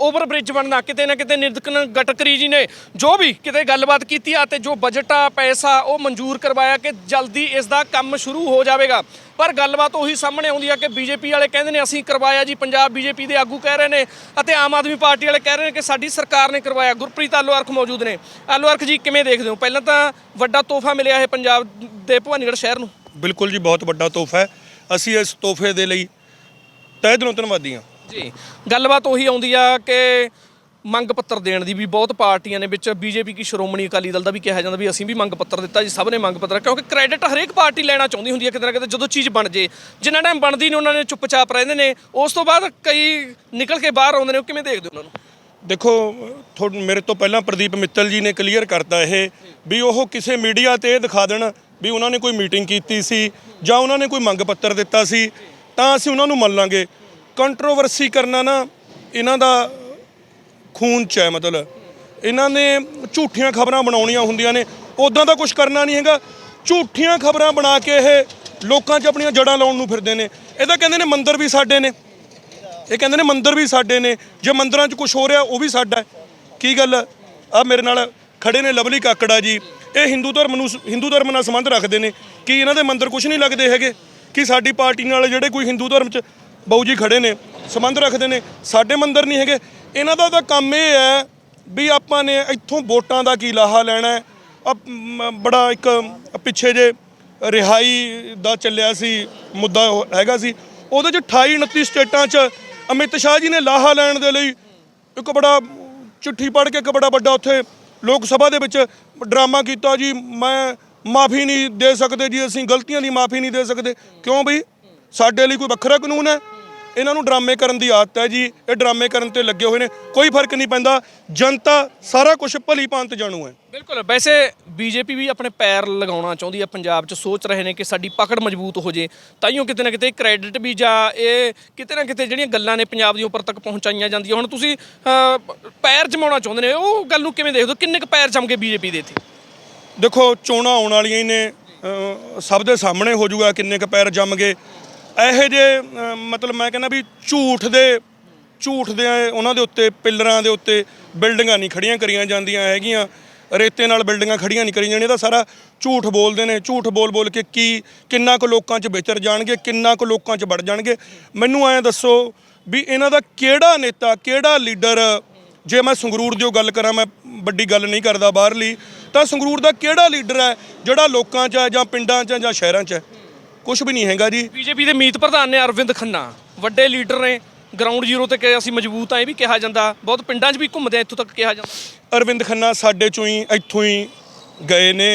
ਓਵਰ ਬ੍ਰਿਜ ਬਣਨਾ, ਕਿਤੇ ਨਾ ਕਿਤੇ ਨਿਰਦਕਨ ਗਟਕਰੀ ਜੀ ਨੇ ਜੋ ਵੀ ਕਿਤੇ ਗੱਲਬਾਤ ਕੀਤੀ ਆ ਤੇ ਜੋ ਬਜਟ ਆ, ਪੈਸਾ, ਉਹ ਮਨਜ਼ੂਰ ਕਰਵਾਇਆ ਕਿ ਜਲਦੀ ਇਸ ਦਾ ਕੰਮ ਸ਼ੁਰੂ ਹੋ ਜਾਵੇਗਾ। ਪਰ ਗੱਲਬਾਤ ਉਹੀ ਸਾਹਮਣੇ ਆਉਂਦੀ ਆ ਕਿ ਬੀਜੇਪੀ ਵਾਲੇ ਕਹਿੰਦੇ ਨੇ ਅਸੀਂ ਕਰਵਾਇਆ ਜੀ ਪੰਜਾਬ ਬੀਜੇਪੀ ਦੇ ਆਗੂ ਕਹਿ ਰਹੇ ਨੇ ਅਤੇ ਆਮ ਆਦਮੀ ਪਾਰਟੀ ਵਾਲੇ ਕਹਿ ਰਹੇ ਨੇ ਕਿ ਸਾਡੀ ਸਰਕਾਰ ਨੇ ਕਰਵਾਇਆ। ਗੁਰਪ੍ਰੀਤ ਆਲੂ ਅਰਖ ਮੌਜੂਦ ਨੇ। ਆਲੂ ਅਰਖ ਜੀ ਕਿਵੇਂ ਦੇਖਦੇ ਹੋ? ਪਹਿਲਾਂ ਤਾਂ ਵੱਡਾ ਤੋਹਫਾ ਮਿਲਿਆ ਹੈ ਪੰਜਾਬ ਦੇ ਭਵਾਨੀਗੜ੍ਹ ਸ਼ਹਿਰ ਨੂੰ। ਬਿਲਕੁਲ ਜੀ ਬਹੁਤ ਵੱਡਾ ਤੋਹਫਾ ਹੈ। ਅਸੀਂ ਇਸ ਤੋਹਫੇ ਦੇ ਲਈ ਤਹਿ ਦਿਲੋਂ ਧੰਨਵਾਦੀ ਹਾਂ। ਜੀ ਗੱਲਬਾਤ ਉਹੀ ਆਉਂਦੀ ਆ ਕਿ ਮੰਗ ਪੱਤਰ ਦੇਣ ਦੀ ਵੀ ਬਹੁਤ ਪਾਰਟੀਆਂ ਨੇ ਵਿੱਚ ਬੀਜੇਪੀ ਕੀ ਸ਼੍ਰੋਮਣੀ ਅਕਾਲੀ ਦਲ ਦਾ ਵੀ ਕਿਹਾ ਜਾਂਦਾ ਵੀ ਅਸੀਂ ਵੀ ਮੰਗ ਪੱਤਰ ਦਿੱਤਾ ਜੀ, ਸਭ ਨੇ ਮੰਗ ਪੱਤਰ ਕਿਉਂਕਿ ਕ੍ਰੈਡਿਟ ਹਰੇਕ ਪਾਰਟੀ ਲੈਣਾ ਚਾਹੁੰਦੀ ਹੁੰਦੀ ਹੈ ਕਿਤੇ ਨਾ ਕਿਤੇ, ਜਦੋਂ ਚੀਜ਼ ਬਣ ਜੇ। ਜਿਨ੍ਹਾਂ ਟਾਈਮ ਬਣਦੀ ਨਹੀਂ, ਉਹਨਾਂ ਨੇ ਚੁੱਪਚਾਪ ਰਹਿੰਦੇ ਨੇ। ਉਸ ਤੋਂ ਬਾਅਦ ਕਈ ਨਿਕਲ ਕੇ ਬਾਹਰ ਆਉਂਦੇ ਨੇ, ਉਹ ਕਿਵੇਂ ਦੇਖਦੇ ਉਹਨਾਂ ਨੂੰ? ਦੇਖੋ ਥੋੜ ਮੇਰੇ ਤੋਂ ਪਹਿਲਾਂ ਪ੍ਰਦੀਪ ਮਿੱਤਲ ਜੀ ਨੇ ਕਲੀਅਰ ਕਰਤਾ ਇਹ ਵੀ ਉਹ ਕਿਸੇ ਮੀਡੀਆ ਤੇ ਇਹ ਦਿਖਾ ਦੇਣ ਵੀ ਉਹਨਾਂ ਨੇ ਕੋਈ ਮੀਟਿੰਗ ਕੀਤੀ ਸੀ ਜਾਂ ਉਹਨਾਂ ਨੇ ਕੋਈ ਮੰਗ ਪੱਤਰ ਦਿੱਤਾ ਸੀ, ਤਾਂ ਅਸੀਂ ਉਹਨਾਂ ਨੂੰ ਮੰਨ ਲਾਂਗੇ। ਕੰਟਰੋਵਰਸੀ ਕਰਨਾ ਨਾ, ਇਹਨਾਂ ਦਾ ਖੂਨ ਚ ਹੈ ਮਤਲਬ। ਇਹਨਾਂ ਨੇ ਝੂਠੀਆਂ ਖਬਰਾਂ ਬਣਾਉਣੀਆਂ ਹੁੰਦੀਆਂ ਨੇ। ਉਦਾਂ ਦਾ ਕੁਝ ਕਰਨਾ ਨਹੀਂ ਹੈਗਾ। ਝੂਠੀਆਂ ਖਬਰਾਂ ਬਣਾ ਕੇ ਇਹ ਲੋਕਾਂ 'ਚ ਆਪਣੀਆਂ ਜੜਾਂ ਲਾਉਣ ਨੂੰ ਫਿਰਦੇ ਨੇ। ਇਹ ਤਾਂ ਕਹਿੰਦੇ ਨੇ ਮੰਦਰ ਵੀ ਸਾਡੇ ਨੇ। ਇਹ ਕਹਿੰਦੇ ਨੇ ਮੰਦਰ ਵੀ ਸਾਡੇ ਨੇ। ਜੇ ਮੰਦਰਾਂ 'ਚ ਕੁਝ ਹੋ ਰਿਹਾ, ਉਹ ਵੀ ਸਾਡਾ ਕੀ ਗੱਲ? ਆ ਮੇਰੇ ਨਾਲ ਖੜੇ ਨੇ ਲਵਲੀ ਕਾਕੜਾ ਜੀ। ਇਹ ਹਿੰਦੂ ਧਰਮ ਨੂੰ ਹਿੰਦੂ ਧਰਮ ਨਾਲ ਸੰਬੰਧ ਰੱਖਦੇ ਨੇ। ਕਿ ਇਹਨਾਂ ਦੇ ਮੰਦਰ ਕੁਝ ਨਹੀਂ ਲੱਗਦੇ ਹੈਗੇ? ਕਿ ਸਾਡੀ ਪਾਰਟੀ ਨਾਲ ਜਿਹੜੇ ਕੋਈ ਹਿੰਦੂ ਧਰਮ 'ਚ ਬਾਊ ਜੀ ਖੜੇ ਨੇ, ਸੰਬੰਧ ਰੱਖਦੇ ਨੇ? ਸਾਡੇ ਮੰਦਰ ਨਹੀਂ ਹੈਗੇ। ਇਹਨਾਂ ਦਾ ਤਾਂ ਕੰਮ ਇਹ ਹੈ ਵੀ ਆਪਾਂ ਨੇ ਇੱਥੋਂ ਵੋਟਾਂ ਦਾ ਕੀ ਲਾਹਾ ਲੈਣਾ ਹੈ। ਬੜਾ ਇੱਕ ਪਿੱਛੇ ਜੇ ਰਿਹਾਈ ਦਾ ਚੱਲਿਆ ਸੀ, ਮੁੱਦਾ ਹੈਗਾ ਸੀ। ਉਹਦੇ ਚ 28 29 ਸਟੇਟਾਂ ਚ ਅਮਿਤ ਸ਼ਾਹ ਜੀ ਨੇ ਲਾਹਾ ਲੈਣ ਦੇ ਲਈ ਇੱਕ ਬੜਾ ਚਿੱਠੀ ਪੜ੍ਹ ਕੇ ਇੱਕ ਬੜਾ ਵੱਡਾ ਉੱਥੇ ਲੋਕ ਸਭਾ ਦੇ ਵਿੱਚ ਡਰਾਮਾ ਕੀਤਾ ਜੀ, ਮੈਂ ਮਾਫੀ ਨਹੀਂ ਦੇ ਸਕਦੇ ਜੀ, ਅਸੀਂ ਗਲਤੀਆਂ ਦੀ ਮਾਫੀ ਨਹੀਂ ਦੇ ਸਕਦੇ। ਕਿਉਂ ਬਈ? ਸਾਡੇ ਲਈ ਕੋਈ ਵੱਖਰਾ ਕਾਨੂੰਨ ਹੈ। ਇਹਨਾਂ ਨੂੰ ਡਰਾਮੇ ਕਰਨ ਦੀ ਆਦਤ ਹੈ ਜੀ। ਇਹ ਡਰਾਮੇ ਕਰਨ ਤੇ ਲੱਗੇ ਹੋਏ ਨੇ। ਕੋਈ ਫ਼ਰਕ ਨਹੀਂ ਪੈਂਦਾ। ਜਨਤਾ ਸਾਰਾ ਕੁਝ ਭਲੀ ਭਾਂਤ ਜਾਣੂ ਹੈ। ਬਿਲਕੁਲ। ਵੈਸੇ ਬੀਜੇਪੀ ਵੀ ਆਪਣੇ ਪੈਰ ਲਗਾਉਣਾ ਚਾਹੁੰਦੀ ਹੈ। ਪੰਜਾਬ 'ਚ ਸੋਚ ਰਹੇ ਨੇ ਕਿ ਸਾਡੀ ਪਕੜ ਮਜ਼ਬੂਤ ਹੋ ਜੇ। ਤਾਈਓ ਕਿਤੇ ਨਾ ਕਿਤੇ ਕ੍ਰੈਡਿਟ ਵੀ ਜਾਂ ਇਹ ਕਿਤੇ ਨਾ ਕਿਤੇ ਜਿਹੜੀਆਂ ਗੱਲਾਂ ਨੇ ਪੰਜਾਬ ਦੀ ਉੱਪਰ ਤੱਕ ਪਹੁੰਚਾਈਆਂ ਜਾਂਦੀਆਂ। ਹੁਣ ਤੁਸੀਂ ਪੈਰ ਜਮਾਉਣਾ ਚਾਹੁੰਦੇ ਨੇ। ਉਹ ਗੱਲ ਨੂੰ ਕਿਵੇਂ ਦੇਖਦੇ ਹੋ? ਕਿੰਨੇ ਕੁ ਪੈਰ ਜਮ ਗਏ ਬੀਜੇਪੀ ਦੇ ਇੱਥੇ? ਦੇਖੋ ਚੋਣਾਂ ਆਉਣ ਵਾਲੀਆਂ ਹੀ ਨੇ। ਸਭ ਦੇ ਸਾਹਮਣੇ ਹੋ ਜਾਊਗਾ ਕਿੰਨੇ ਕ ਪੈਰ ਜੰਮ ਗਏ। ਇਹੋ ਜੇ ਮਤਲਬ ਮੈਂ ਕਹਿੰਦਾ ਵੀ ਝੂਠ ਦੇ ਝੂਠ ਦੇ, ਉਹਨਾਂ ਦੇ ਉੱਤੇ, ਪਿੱਲਰਾਂ ਦੇ ਉੱਤੇ ਬਿਲਡਿੰਗਾਂ ਨਹੀਂ ਖੜੀਆਂ ਕਰੀਆਂ ਜਾਂਦੀਆਂ ਹੈਗੀਆਂ। ਰੇਤੇ ਨਾਲ ਬਿਲਡਿੰਗਾਂ ਖੜੀਆਂ ਨਹੀਂ ਕਰੀਆਂ ਜਾਂਦੀਆਂ, ਇਹ ਤਾਂ ਸਾਰਾ ਝੂਠ ਬੋਲਦੇ ਨੇ। ਝੂਠ ਬੋਲ ਬੋਲ ਕੇ ਕੀ, ਕਿੰਨਾ ਕੁ ਲੋਕਾਂ 'ਚ ਵਿਚਰ ਜਾਣਗੇ, ਕਿੰਨਾ ਕੁ ਲੋਕਾਂ 'ਚ ਵੜ ਜਾਣਗੇ। ਮੈਨੂੰ ਐਂ ਦੱਸੋ ਵੀ ਇਹਨਾਂ ਦਾ ਕਿਹੜਾ ਨੇਤਾ, ਕਿਹੜਾ ਲੀਡਰ, ਜੇ ਮੈਂ ਸੰਗਰੂਰ ਦੀ ਗੱਲ ਕਰਾਂ, ਮੈਂ ਵੱਡੀ ਗੱਲ ਨਹੀਂ ਕਰਦਾ ਬਾਹਰਲੀ, ਤਾਂ ਸੰਗਰੂਰ ਦਾ ਕਿਹੜਾ ਲੀਡਰ ਹੈ ਜਿਹੜਾ ਲੋਕਾਂ 'ਚ ਹੈ ਜਾਂ ਪਿੰਡਾਂ 'ਚ ਜਾਂ ਸ਼ਹਿਰਾਂ 'ਚ ਹੈ? ਕੁਝ ਵੀ ਨਹੀਂ ਹੈਗਾ ਜੀ। ਬੀਜੇਪੀ ਦੇ ਮੀਤ ਪ੍ਰਧਾਨ ਨੇ ਅਰਵਿੰਦ ਖੰਨਾ ਵੱਡੇ ਲੀਡਰ ਨੇ ਗਰਾਊਂਡ ਜ਼ੀਰੋ ਤੇ ਕਿ ਅਸੀਂ ਮਜ਼ਬੂਤ ਆ ਇਹ ਵੀ ਕਿਹਾ ਜਾਂਦਾ। ਬਹੁਤ ਪਿੰਡਾਂ 'ਚ ਵੀ ਘੁੰਮਦੇ ਆ ਇੱਥੋਂ ਤੱਕ ਕਿਹਾ ਜਾਂਦਾ। ਅਰਵਿੰਦ ਖੰਨਾ ਸਾਡੇ ਚੋਂ ਹੀ ਇੱਥੋਂ ਹੀ ਗਏ ਨੇ।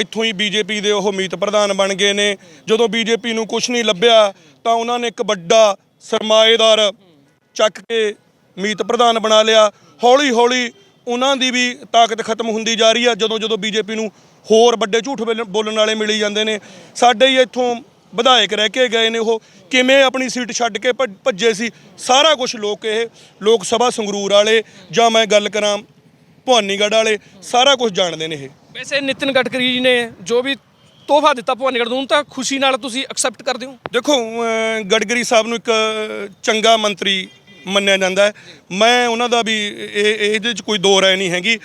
ਇੱਥੋਂ ਹੀ ਬੀਜੇਪੀ ਦੇ ਉਹ ਮੀਤ ਪ੍ਰਧਾਨ ਬਣ ਗਏ ਨੇ। ਜਦੋਂ ਬੀਜੇਪੀ ਨੂੰ ਕੁਝ ਨਹੀਂ ਲੱਭਿਆ ਤਾਂ ਉਹਨਾਂ ਨੇ ਇੱਕ ਵੱਡਾ ਸਰਮਾਏਦਾਰ ਚੱਕ ਕੇ ਮੀਤ ਪ੍ਰਧਾਨ ਬਣਾ ਲਿਆ। ਹੌਲੀ ਹੌਲੀ ਉਹਨਾਂ ਦੀ ਵੀ ਤਾਕਤ ਖਤਮ ਹੁੰਦੀ ਜਾ ਰਹੀ ਆ ਜਦੋਂ ਜਦੋਂ ਬੀਜੇਪੀ ਨੂੰ ਹੋਰ ਵੱਡੇ ਝੂਠ ਬੋਲਣ- ਵਾਲੇ ਮਿਲੀ ਜਾਂਦੇ ਨੇ। ਸਾਡੇ ਹੀ ਇੱਥੋਂ ਵਿਧਾਇਕ ਰਹਿ ਕੇ ਗਏ ਨੇ ਉਹ। ਕਿਵੇਂ ਆਪਣੀ ਸੀਟ ਛੱਡ ਕੇ ਭੱਜ- ਸੀ? ਸਾਰਾ ਕੁਝ ਲੋਕ ਇਹ ਲੋਕ ਸਭਾ ਸੰਗਰੂਰ ਵਾਲੇ ਜਾਂ ਮੈਂ ਗੱਲ ਕਰਾਂ ਭਵਾਨੀਗੜ੍ਹ ਵਾਲੇ ਸਾਰਾ ਕੁਝ ਜਾਣਦੇ ਨੇ ਇਹ। ਵੈਸੇ ਨਿਤਿਨ ਗਡਕਰੀ ਜੀ ਨੇ ਜੋ ਵੀ ਤੋਹਫਾ ਦਿੱਤਾ ਭਵਾਨੀਗੜ੍ਹ ਨੂੰ ਤਾਂ ਖੁਸ਼ੀ ਨਾਲ ਤੁਸੀਂ ਐਕਸੈਪਟ ਕਰਦੇ ਹੋ? ਦੇਖੋ ਗਡਕਰੀ ਸਾਹਿਬ ਨੂੰ ਇੱਕ ਚੰਗਾ ਮੰਤਰੀ ਮੰਨਿਆ ਜਾਂਦਾ ਮੈਂ ਉਹਨਾਂ ਦਾ ਵੀ ਇਹ ਇਹਦੇ 'ਚ ਕੋਈ ਦੋ ਰਾਏ ਨਹੀਂ ਹੈਗੀ।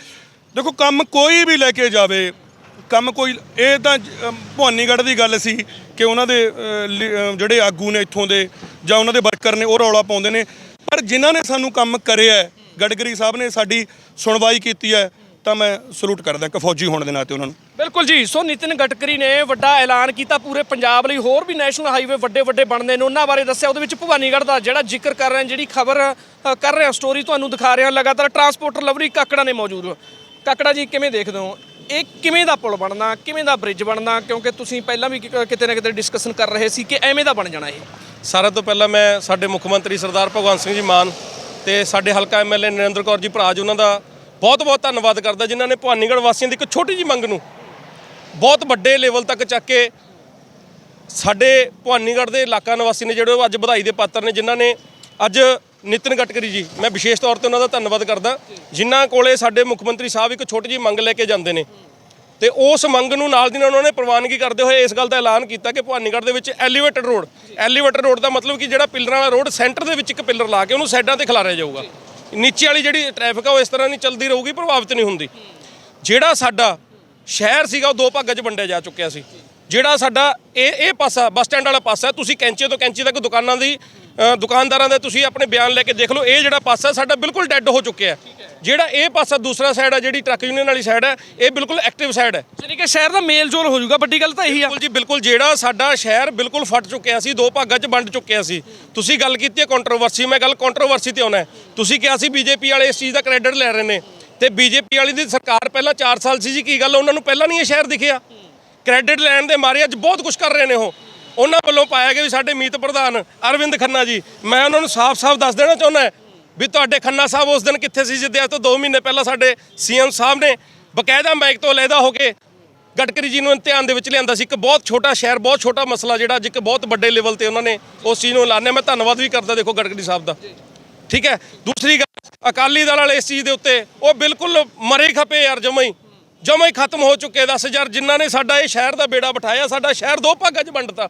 ਦੇਖੋ ਕੰਮ ਕੋਈ ਵੀ ਲੈ ਕੇ ਜਾਵੇ ਕੰਮ ਕੋਈ ਇਹ ਤਾਂ ਭਵਾਨੀਗੜ੍ਹ ਦੀ ਗੱਲ ਸੀ ਕਿ ਉਹਨਾਂ ਦੇ ਲੀ- ਜਿਹੜੇ ਆਗੂ ਨੇ ਇੱਥੋਂ ਦੇ ਜਾਂ ਉਹਨਾਂ ਦੇ ਵਰਕਰ ਨੇ ਉਹ ਰੌਲਾ ਪਾਉਂਦੇ ਨੇ। ਪਰ ਜਿਨ੍ਹਾਂ ਨੇ ਸਾਨੂੰ ਕੰਮ ਕਰਿਆ ਹੈ, ਗਡਕਰੀ ਸਾਹਿਬ ਨੇ ਸਾਡੀ ਸੁਣਵਾਈ ਕੀਤੀ ਹੈ। ਤਾਂ ਮੈਂ ਸਲੂਟ ਕਰਦਾ ਇੱਕ ਫੌਜੀ ਹੋਣ ਦੇ ਨਾਤੇ ਉਹਨਾਂ ਨੂੰ। ਬਿਲਕੁਲ ਜੀ ਸੋ ਨਿਤਿਨ ਗਡਕਰੀ ਨੇ ਵੱਡਾ ਐਲਾਨ ਕੀਤਾ ਪੂਰੇ ਪੰਜਾਬ ਲਈ ਹੋਰ ਵੀ ਨੈਸ਼ਨਲ ਹਾਈਵੇ ਵੱਡੇ ਵੱਡੇ ਬਣਦੇ ਨੇ। ਉਹਨਾਂ ਬਾਰੇ ਦੱਸਿਆ ਉਹਦੇ ਵਿੱਚ ਭਵਾਨੀਗੜ੍ਹ ਦਾ ਜਿਹੜਾ ਜ਼ਿਕਰ ਕਰ ਰਹੇ ਜਿਹੜੀ ਖਬਰ ਕਰ ਰਹੇ ਹਾਂ ਸਟੋਰੀ ਤੁਹਾਨੂੰ ਦਿਖਾ ਰਹੇ ਹਾਂ ਲਗਾਤਾਰ। ਟਰਾਂਸਪੋਰਟਰ ਲਵਰੀ ਕਾਕੜਾ ਨੇ ਮੌਜੂਦ। ਕਾਕੜਾ ਜੀ ਕਿਵੇਂ ਦੇਖਦੇ ਹੋ? ਇਹ ਕਿਵੇਂ ਦਾ ਪੁਲ ਬਣਨਾ ਕਿਵੇਂ ਦਾ ਬ੍ਰਿਜ ਬਣਨਾ? ਕਿਉਂਕਿ ਤੁਸੀਂ ਪਹਿਲਾਂ ਵੀ ਕਿ- ਕਿਤੇ ਨਾ ਕਿਤੇ ਡਿਸਕਸ਼ਨ ਕਰ ਰਹੇ ਸੀ ਕਿ ਐਵੇਂ ਦਾ ਬਣ ਜਾਣਾ ਇਹ। ਸਾਰਿਆਂ ਤੋਂ ਪਹਿਲਾਂ ਮੈਂ ਸਾਡੇ ਮੁੱਖ ਮੰਤਰੀ ਸਰਦਾਰ ਭਗਵੰਤ ਸਿੰਘ ਜੀ ਮਾਨ ਤੇ ਸਾਡੇ ਹਲਕਾ ਐਮਐਲਏ ਨਰਿੰਦਰ ਕੌਰ ਜੀ ਭਰਾ ਜੀ ਉਹਨਾਂ ਦਾ ਬਹੁਤ ਬਹੁਤ ਧੰਨਵਾਦ ਕਰਦਾ ਜਿਨ੍ਹਾਂ ਨੇ ਭਵਾਨੀਗੜ੍ਹ ਵਾਸੀਆਂ ਦੀ ਇੱਕ ਛੋਟੀ ਜੀ ਮੰਗ ਨੂੰ ਬਹੁਤ ਵੱਡੇ ਲੈਵਲ ਤੱਕ ਚੱਕ ਕੇ ਸਾਡੇ ਭਵਾਨੀਗੜ੍ਹ ਦੇ ਇਲਾਕਾ ਨਿਵਾਸੀ ਨੇ ਜਿਹੜੇ ਉਹ ਅੱਜ ਵਧਾਈ ਦੇ ਪਾਤਰ ਨੇ, ਜਿਨ੍ਹਾਂ ਨੇ ਅੱਜ ਨਿਤਿਨ ਗਟਕਰੀ ਜੀ, ਮੈਂ ਵਿਸ਼ੇਸ਼ ਤੌਰ ਤੇ ਉਹਨਾਂ ਦਾ ਧੰਨਵਾਦ ਕਰਦਾ, ਜਿਨ੍ਹਾਂ ਕੋਲੇ ਸਾਡੇ ਮੁੱਖ ਮੰਤਰੀ ਸਾਹਿਬ ਇੱਕ ਛੋਟੀ ਜੀ ਮੰਗ ਲੈ ਕੇ ਜਾਂਦੇ ਨੇ। ਤੇ ਉਸ ਮੰਗ ਨੂੰ ਨਾਲ ਦੀ ਨਾਲ ਉਹਨਾਂ ਨੇ ਪ੍ਰਵਾਨਗੀ ਕਰਦੇ ਹੋਏ ਇਸ ਗੱਲ ਦਾ ਐਲਾਨ ਕੀਤਾ ਕਿ ਭਵਾਨੀਗੜ੍ਹ ਦੇ ਵਿੱਚ ਐਲੀਵੇਟਡ ਰੋਡ ਐਲੀਵੇਟਡ ਰੋਡ ਦਾ ਮਤਲਬ ਕਿ ਜਿਹੜਾ ਪਿੱਲਰਾਂ ਵਾਲਾ ਰੋਡ ਸੈਂਟਰ ਦੇ ਵਿੱਚ ਇੱਕ ਪਿੱਲਰ ਲਾ ਕੇ ਉਹਨੂੰ ਸਾਈਡਾਂ ਤੇ ਖਿਲਾਰਿਆ ਜਾਊਗਾ। ਨੀਚੇ ਵਾਲੀ ਜਿਹੜੀ ਟ੍ਰੈਫਿਕ ਆ ਉਹ ਇਸ ਤਰ੍ਹਾਂ ਨਹੀਂ ਚੱਲਦੀ ਰਹੂਗੀ ਪ੍ਰਭਾਵਿਤ ਨਹੀਂ ਹੁੰਦੀ। ਜਿਹੜਾ ਸਾਡਾ ਸ਼ਹਿਰ ਸੀਗਾ, ਉਹ ਦੋ ਭਾਗਾਂ 'ਚ ਵੰਡਿਆ ਜਾ ਚੁੱਕਿਆ ਸੀ। ਜਿਹੜਾ ਸਾਡਾ ਇਹ ਇਹ ਪਾਸਾ, ਬੱਸ ਸਟੈਂਡ ਵਾਲਾ ਪਾਸਾ, ਤੁਸੀਂ ਕੈਂਚੇ ਤੋਂ ਕੈਂਚੀ ਤੱਕ ਦੁਕਾਨਾਂ ਦੀ ਦੁਕਾਨਦਾਰਾਂ ਦੇ ਤੁਸੀਂ ਆਪਣੇ ਬਿਆਨ ਲੈ ਕੇ ਦੇਖ ਲਓ, ਇਹ ਜਿਹੜਾ ਪਾਸਾ ਸਾਡਾ ਬਿਲਕੁਲ ਡੈੱਡ ਹੋ ਚੁੱਕਿਆ ਜਿਹੜਾ ਇਹ ਪਾਸਾ ਦੂਸਰਾ ਸਾਈਡ ਹੈ ਜਿਹੜੀ ਟਰੱਕ ਯੂਨੀਅਨ ਵਾਲੀ ਸਾਈਡ ਹੈ ਇਹ ਬਿਲਕੁਲ ਐਕਟਿਵ ਸਾਈਡ ਹੈ ਯਾਨੀ ਕਿ ਸ਼ਹਿਰ ਦਾ ਮੇਲ ਜੋਲ ਹੋ ਜਾਊਗਾ ਵੱਡੀ ਗੱਲ ਤਾਂ ਇਹੀ ਆ। ਬਿਲਕੁਲ ਜੀ ਬਿਲਕੁਲ ਜਿਹੜਾ ਸਾਡਾ ਸ਼ਹਿਰ ਬਿਲਕੁਲ ਫਟ ਚੁੱਕਿਆ ਸੀ ਦੋ ਭਾਗਾਂ 'ਚ ਵੰਡ ਚੁੱਕਿਆ ਸੀ। ਤੁਸੀਂ ਗੱਲ ਕੀਤੀ ਹੈ ਕੰਟਰੋਵਰਸੀ ਮੈਂ ਗੱਲ ਕੰਟਰੋਵਰਸੀ ਤੇ ਆਉਣਾ। ਤੁਸੀਂ ਕਿਹਾ ਸੀ ਬੀਜੇਪੀ ਵਾਲੇ ਇਸ ਚੀਜ਼ ਦਾ ਕ੍ਰੈਡਿਟ ਲੈ ਰਹੇ ਨੇ। ਤੇ ਬੀਜੇਪੀ ਵਾਲੀ ਦੀ ਸਰਕਾਰ ਪਹਿਲਾਂ 4 ਸਾਲ ਸੀ ਜੀ ਕੀ ਗੱਲ ਉਹਨਾਂ ਨੂੰ ਪਹਿਲਾਂ ਨਹੀਂ ਇਹ ਸ਼ਹਿਰ ਦਿਖਿਆ। ਕ੍ਰੈਡਿਟ ਲੈਣ ਦੇ ਮਾਰੇ ਅੱਜ ਬਹੁਤ ਕੁਝ ਕਰ ਰਹੇ ਨੇ ਉਹ। ਉਹਨਾਂ ਵੱਲੋਂ ਪਾਇਆ ਗਿਆ ਵੀ ਸਾਡੇ ਮੀਤ ਪ੍ਰਧਾਨ ਅਰਵਿੰਦ ਖੰਨਾ ਜੀ ਮੈਂ ਉਹਨਾਂ ਨੂੰ ਸਾਫ਼-ਸਾਫ਼ ਦੱਸ ਦੇਣਾ ਚਾਹੁੰਦਾ ਵੀ ਤੁਹਾਡੇ ਖੰਨਾ ਸਾਹਿਬ ਉਸ ਦਿਨ ਕਿੱਥੇ ਸੀ ਜਿੱਦੇ ਤੋਂ 2 ਮਹੀਨੇ ਪਹਿਲਾਂ ਸਾਡੇ ਸੀਐਮ ਸਾਹਿਬ ਨੇ ਬਕਾਇਦਾ ਮੈਕ ਤੋਂ ਲੈਦਾ ਹੋ ਕੇ ਗਡਕਰੀ ਜੀ ਨੂੰ ਧਿਆਨ ਦੇ ਵਿੱਚ ਲਿਆਂਦਾ ਸੀ। ਇੱਕ ਬਹੁਤ ਛੋਟਾ ਸ਼ਹਿਰ, ਬਹੁਤ ਛੋਟਾ ਮਸਲਾ ਜਿਹੜਾ ਅੱਜ ਇੱਕ ਬਹੁਤ ਵੱਡੇ ਲੈਵਲ ਤੇ ਉਹਨਾਂ ਨੇ ਉਸ ਚੀਜ਼ ਨੂੰ ਲਾਣਿਆ ਮੈਂ ਧੰਨਵਾਦ ਵੀ ਕਰਦਾ ਦੇਖੋ ਗਡਕਰੀ ਸਾਹਿਬ ਦਾ। ਠੀਕ ਹੈ? ਦੂਸਰੀ ਗੱਲ, ਅਕਾਲੀ ਦਲ ਵਾਲੇ ਇਸ ਚੀਜ਼ ਦੇ ਉੱਤੇ ਉਹ ਬਿਲਕੁਲ ਮਰੇ ਖਪੇ ਯਾਰ, ਜਮਾਂ ਹੀ ਜਮਾਂ ਹੀ ਖਤਮ ਹੋ ਚੁੱਕੇ। 10000 ਜਿਨ੍ਹਾਂ ਨੇ ਸਾਡਾ ਇਹ ਸ਼ਹਿਰ ਦਾ ਬੇੜਾ ਬਿਠਾਇਆ, ਸਾਡਾ ਸ਼ਹਿਰ ਦੋ ਭਾਗਾਂ 'ਚ ਵੰਡਤਾ।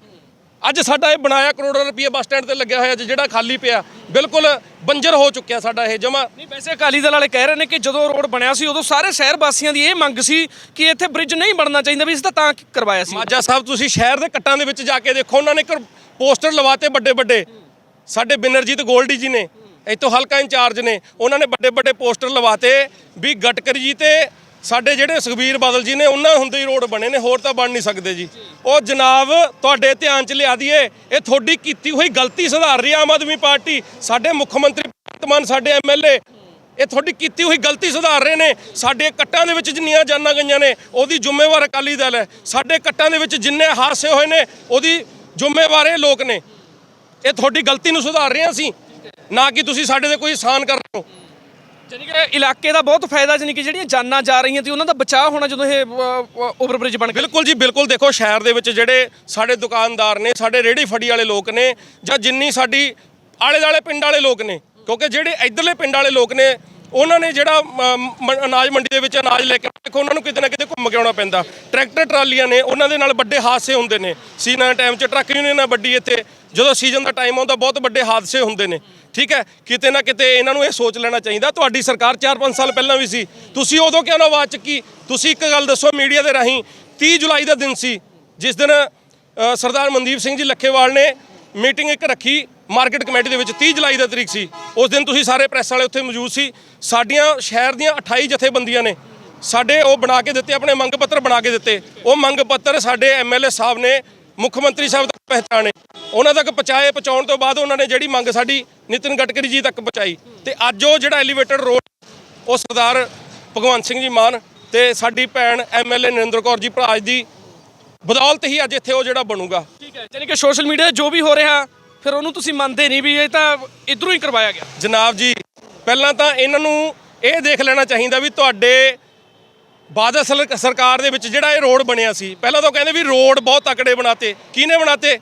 ਅੱਜ ਸਾਡਾ ਇਹ ਬਣਾਇਆ ਕਰੋੜਾਂ ਰੁਪਏ ਬੱਸ ਸਟੈਂਡ ਤੇ ਲੱਗਿਆ ਹੋਇਆ ਜਿਹੜਾ ਖਾਲੀ ਪਿਆ। ਬਿਲਕੁਲ ਬੰਜਰ ਹੋ ਚੁੱਕਿਆ ਸਾਡਾ ਇਹ ਜਮਾਂ ਨਹੀਂ ਵੈਸੇ ਅਕਾਲੀ ਦਲ ਵਾਲੇ ਕਹਿ ਰਹੇ ਨੇ ਕਿ ਜਦੋਂ ਰੋਡ ਬਣਿਆ ਸੀ ਉਦੋਂ ਸਾਰੇ ਸ਼ਹਿਰ ਵਾਸੀਆਂ ਦੀ ਇਹ ਮੰਗ ਸੀ ਕਿ ਇੱਥੇ ਬ੍ਰਿਜ ਨਹੀਂ ਬਣਨਾ ਚਾਹੀਦਾ ਵੀ ਇਸ ਦਾ ਤਾਂ ਕਰਵਾਇਆ ਸੀ। ਮਾਝਾ ਸਾਹਿਬ ਤੁਸੀਂ ਸ਼ਹਿਰ ਦੇ ਕੱਟਾਂ ਦੇ ਵਿੱਚ ਜਾ ਕੇ ਦੇਖੋ ਉਹਨਾਂ ਨੇ ਇੱਕ ਪੋਸਟਰ ਲਵਾਤੇ ਵੱਡੇ ਵੱਡੇ ਸਾਡੇ ਬਿਨਰਜੀਤ ਗੋਲਡੀ ਜੀ ਨੇ ਇੱਥੋਂ ਹਲਕਾ ਇੰਚਾਰਜ ਨੇ ਉਹਨਾਂ ਨੇ ਵੱਡੇ ਵੱਡੇ ਪੋਸਟਰ ਲਵਾਤੇ ਵੀ ਗਟਕਰੀ ਜੀ ਤੇ ਸਾਡੇ ਜਿਹੜੇ ਸੁਖਬੀਰ ਬਾਦਲ ਜੀ ਨੇ, ਉਹਨਾਂ ਹੁੰਦੇ ਹੀ ਰੋਡ ਬਣੇ ਨੇ, ਹੋਰ ਤਾਂ ਬਣ ਨਹੀਂ ਸਕਦੇ ਜੀ। ਉਹ ਜਨਾਬ ਤੁਹਾਡੇ ਧਿਆਨ 'ਚ ਲਿਆ ਦਈਏ ਇਹ ਤੁਹਾਡੀ ਕੀਤੀ ਹੋਈ ਗਲਤੀ ਸੁਧਾਰ ਰਹੀ ਹੈ ਆਮ ਆਦਮੀ ਪਾਰਟੀ। ਸਾਡੇ ਮੁੱਖ ਮੰਤਰੀ ਭਗਵੰਤ ਮਾਨ, ਸਾਡੇ ਐਮਐਲਏ ਇਹ ਤੁਹਾਡੀ ਕੀਤੀ ਹੋਈ ਗਲਤੀ ਸੁਧਾਰ ਰਹੇ ਨੇ। ਸਾਡੇ ਕੱਟਾਂ ਦੇ ਵਿੱਚ ਜਿੰਨੀਆਂ ਜਾਨਾਂ ਗਈਆਂ ਨੇ, ਉਹਦੀ ਜ਼ਿੰਮੇਵਾਰ ਅਕਾਲੀ ਦਲ ਹੈ। ਸਾਡੇ ਕੱਟਾਂ ਦੇ ਵਿੱਚ ਜਿੰਨੇ ਹਾਦਸੇ ਹੋਏ ਨੇ, ਉਹਦੀ ਜ਼ਿੰਮੇਵਾਰ ਇਹ ਲੋਕ ਨੇ। ਇਹ ਤੁਹਾਡੀ ਗਲਤੀ ਨੂੰ ਸੁਧਾਰ ਰਹੇ ਹਾਂ ਅਸੀਂ। ਨਾ ਕਿ ਤੁਸੀਂ ਸਾਡੇ ਤੇ ਕੋਈ ਆਸਾਨ ਕਰ ਰਹੇ ਹੋ। ਜਾਨੀ ਕਿ ਇਲਾਕੇ ਦਾ ਬਹੁਤ ਫਾਇਦਾ ਯਾਨੀ ਕਿ ਜਿਹੜੀਆਂ ਜਾਨਾਂ ਜਾ ਰਹੀਆਂ ਤੇ ਉਹਨਾਂ ਦਾ ਬਚਾਅ ਹੋਣਾ ਜਦੋਂ ਇਹ ਓਵਰ ਬ੍ਰਿਜ ਬਣ ਗਿਆ ਬਿਲਕੁਲ ਜੀ, ਬਿਲਕੁਲ ਦੇਖੋ, ਸ਼ਹਿਰ ਦੇ ਵਿੱਚ ਜਿਹੜੇ ਸਾਡੇ ਦੁਕਾਨਦਾਰ ਨੇ, ਸਾਡੇ ਰੇੜੀ ਫੜੀ ਵਾਲੇ ਲੋਕ ਨੇ, ਜਾਂ ਜਿੰਨੀ ਸਾਡੀ ਆਲੇ ਦਾਲੇ ਪਿੰਡ ਵਾਲੇ ਲੋਕ ਨੇ, ਕਿਉਂਕਿ ਜਿਹੜੇ ਇਧਰਲੇ ਪਿੰਡ ਵਾਲੇ ਲੋਕ ਨੇ, ਉਹਨਾਂ ਨੇ ਜਿਹੜਾ ਮ- ਅਨਾਜ ਮੰਡੀ ਦੇ ਵਿੱਚ ਅਨਾਜ ਲੈ ਕੇ, ਦੇਖੋ, ਉਹਨਾਂ ਨੂੰ ਕਿਤੇ ਨਾ ਕਿਤੇ ਘੁੰਮ ਕੇ ਆਉਣਾ ਪੈਂਦਾ। ਟਰੈਕਟਰ, ਟਰਾਲੀਆਂ ਨੇ, ਉਹਨਾਂ ਦੇ ਨਾਲ ਵੱਡੇ ਹਾਦਸੇ ਹੁੰਦੇ ਨੇ। ਸੀਜ਼ਨ ਟਾਈਮ 'ਚ ਟਰੱਕ ਯੂਨੀਅਨ ਨਾਲ ਵੱਡੀ ਇੱਥੇ। ਜਦੋਂ ਸੀਜ਼ਨ ਦਾ ਟਾਈਮ ਆਉਂਦਾ, ਬਹੁਤ ਵੱਡੇ ਹਾਦਸੇ ਹੁੰਦੇ ਨੇ। ਠੀਕ ਹੈ? ਕਿਤੇ ਨਾ ਕਿਤੇ ਇਹਨਾਂ ਨੂੰ ਇਹ ਸੋਚ ਲੈਣਾ ਚਾਹੀਦਾ। ਤੁਹਾਡੀ ਸਰਕਾਰ 4-5 ਸਾਲ ਪਹਿਲਾਂ ਵੀ ਸੀ। ਤੁਸੀਂ ਉਦੋਂ ਕਿਉਂ ਨਾ ਆਵਾਜ਼ ਚੱਕੀ? ਤੁਸੀਂ ਇੱਕ ਗੱਲ ਦੱਸੋ, ਮੀਡੀਆ ਦੇ ਰਾਹੀਂ 30 ਜੁਲਾਈ ਦਾ ਦਿਨ ਸੀ, ਜਿਸ ਦਿਨ ਸਰਦਾਰ ਮਨਦੀਪ ਸਿੰਘ ਜੀ ਲੱਖੇਵਾਲ ਨੇ ਮੀਟਿੰਗ ਇੱਕ ਰੱਖੀ ਮਾਰਕੀਟ ਕਮੇਟੀ ਦੇ ਵਿੱਚ 30 ਜੁਲਾਈ ਦਾ ਤਰੀਕ ਸੀ। ਉਸ ਦਿਨ ਤੁਸੀਂ ਸਾਰੇ ਪ੍ਰੈਸ ਵਾਲੇ ਉੱਥੇ ਮੌਜੂਦ ਸੀ। ਸਾਡੀਆਂ ਸ਼ਹਿਰ ਦੀਆਂ 28 ਜਥੇਬੰਦੀਆਂ ਨੇ ਸਾਡੇ ਉਹ ਬਣਾ ਕੇ ਦਿੱਤੇ, ਆਪਣੇ ਮੰਗ ਪੱਤਰ ਬਣਾ ਕੇ ਦਿੱਤੇ। ਉਹ ਮੰਗ ਪੱਤਰ ਸਾਡੇ ਐਮਐਲਏ ਸਾਹਿਬ ਨੇ, ਮੁੱਖ ਮੰਤਰੀ ਸਾਹਿਬ ਤੱਕ ਪਹੁੰਚਾਣੇ ਉਹਨਾਂ ਤੱਕ ਪਹੁੰਚਾਏ ਪਹੁੰਚਾਉਣ ਤੋਂ ਬਾਅਦ ਉਹਨਾਂ ਨੇ ਜਿਹੜੀ ਮੰਗ ਸਾਡੀ ਨਿਤਿਨ ਗਡਕਰੀ ਜੀ ਤੱਕ ਪਹੁੰਚਾਈ। ਤੇ ਅੱਜ ਉਹ ਜਿਹੜਾ ਐਲੀਵੇਟਡ ਰੋਡ ਉਹ ਸਰਦਾਰ ਭਗਵੰਤ ਸਿੰਘ ਜੀ ਮਾਨ ਤੇ ਸਾਡੀ ਭੈਣ ਐਮਐਲਏ ਨਰਿੰਦਰ ਕੌਰ ਜੀ ਭਰਾਜ ਦੀ ਬਦੌਲਤ ਹੀ ਅੱਜ ਇੱਥੇ ਉਹ ਜਿਹੜਾ ਬਣੂਗਾ। ਠੀਕ ਹੈ ਜਾਨੀ ਕਿ ਸੋਸ਼ਲ ਮੀਡੀਆ ਜੋ ਵੀ ਹੋ ਰਿਹਾ ਫਿਰ ਉਹਨੂੰ ਤੁਸੀਂ ਮੰਨਦੇ ਨਹੀਂ ਵੀ ਇਹ ਤਾਂ ਇਧਰੋਂ ਹੀ ਕਰਵਾਇਆ ਗਿਆ। ਜਨਾਬ ਜੀ ਪਹਿਲਾਂ ਤਾਂ ਇਹਨਾਂ ਨੂੰ ਇਹ ਦੇਖ ਲੈਣਾ ਚਾਹੀਦਾ ਵੀ ਤੁਹਾਡੇ ਬਾਦਲ ਸਰ- ਸਰਕਾਰ ਦੇ ਵਿੱਚ ਜਿਹੜਾ ਇਹ ਰੋਡ ਬਣਿਆ ਸੀ। ਪਹਿਲਾਂ ਤਾਂ ਕਹਿੰਦੇ ਵੀ ਰੋਡ ਬਹੁਤ ਤਕੜੇ ਬਣਾਤੇ। ਕਿਹਨੇ ਬਣਾਤੇ?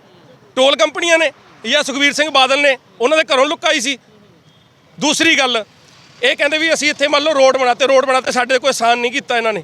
ਟੋਲ ਕੰਪਨੀਆਂ ਨੇ ਜਾਂ ਸੁਖਵੀਰ ਸਿੰਘ ਬਾਦਲ ਨੇ, ਉਹਨਾਂ ਦੇ ਘਰੋਂ ਲੁਕਾਈ ਸੀ। ਦੂਸਰੀ ਗੱਲ, ਇਹ ਕਹਿੰਦੇ ਵੀ ਅਸੀਂ ਇੱਥੇ ਮੰਨ ਲਓ ਰੋਡ ਬਣਾਤੇ ਰੋਡ ਬਣਾਤੇ ਸਾਡੇ ਕੋਈ ਆਸਾਨ ਨਹੀਂ ਕੀਤਾ ਇਹਨਾਂ ਨੇ।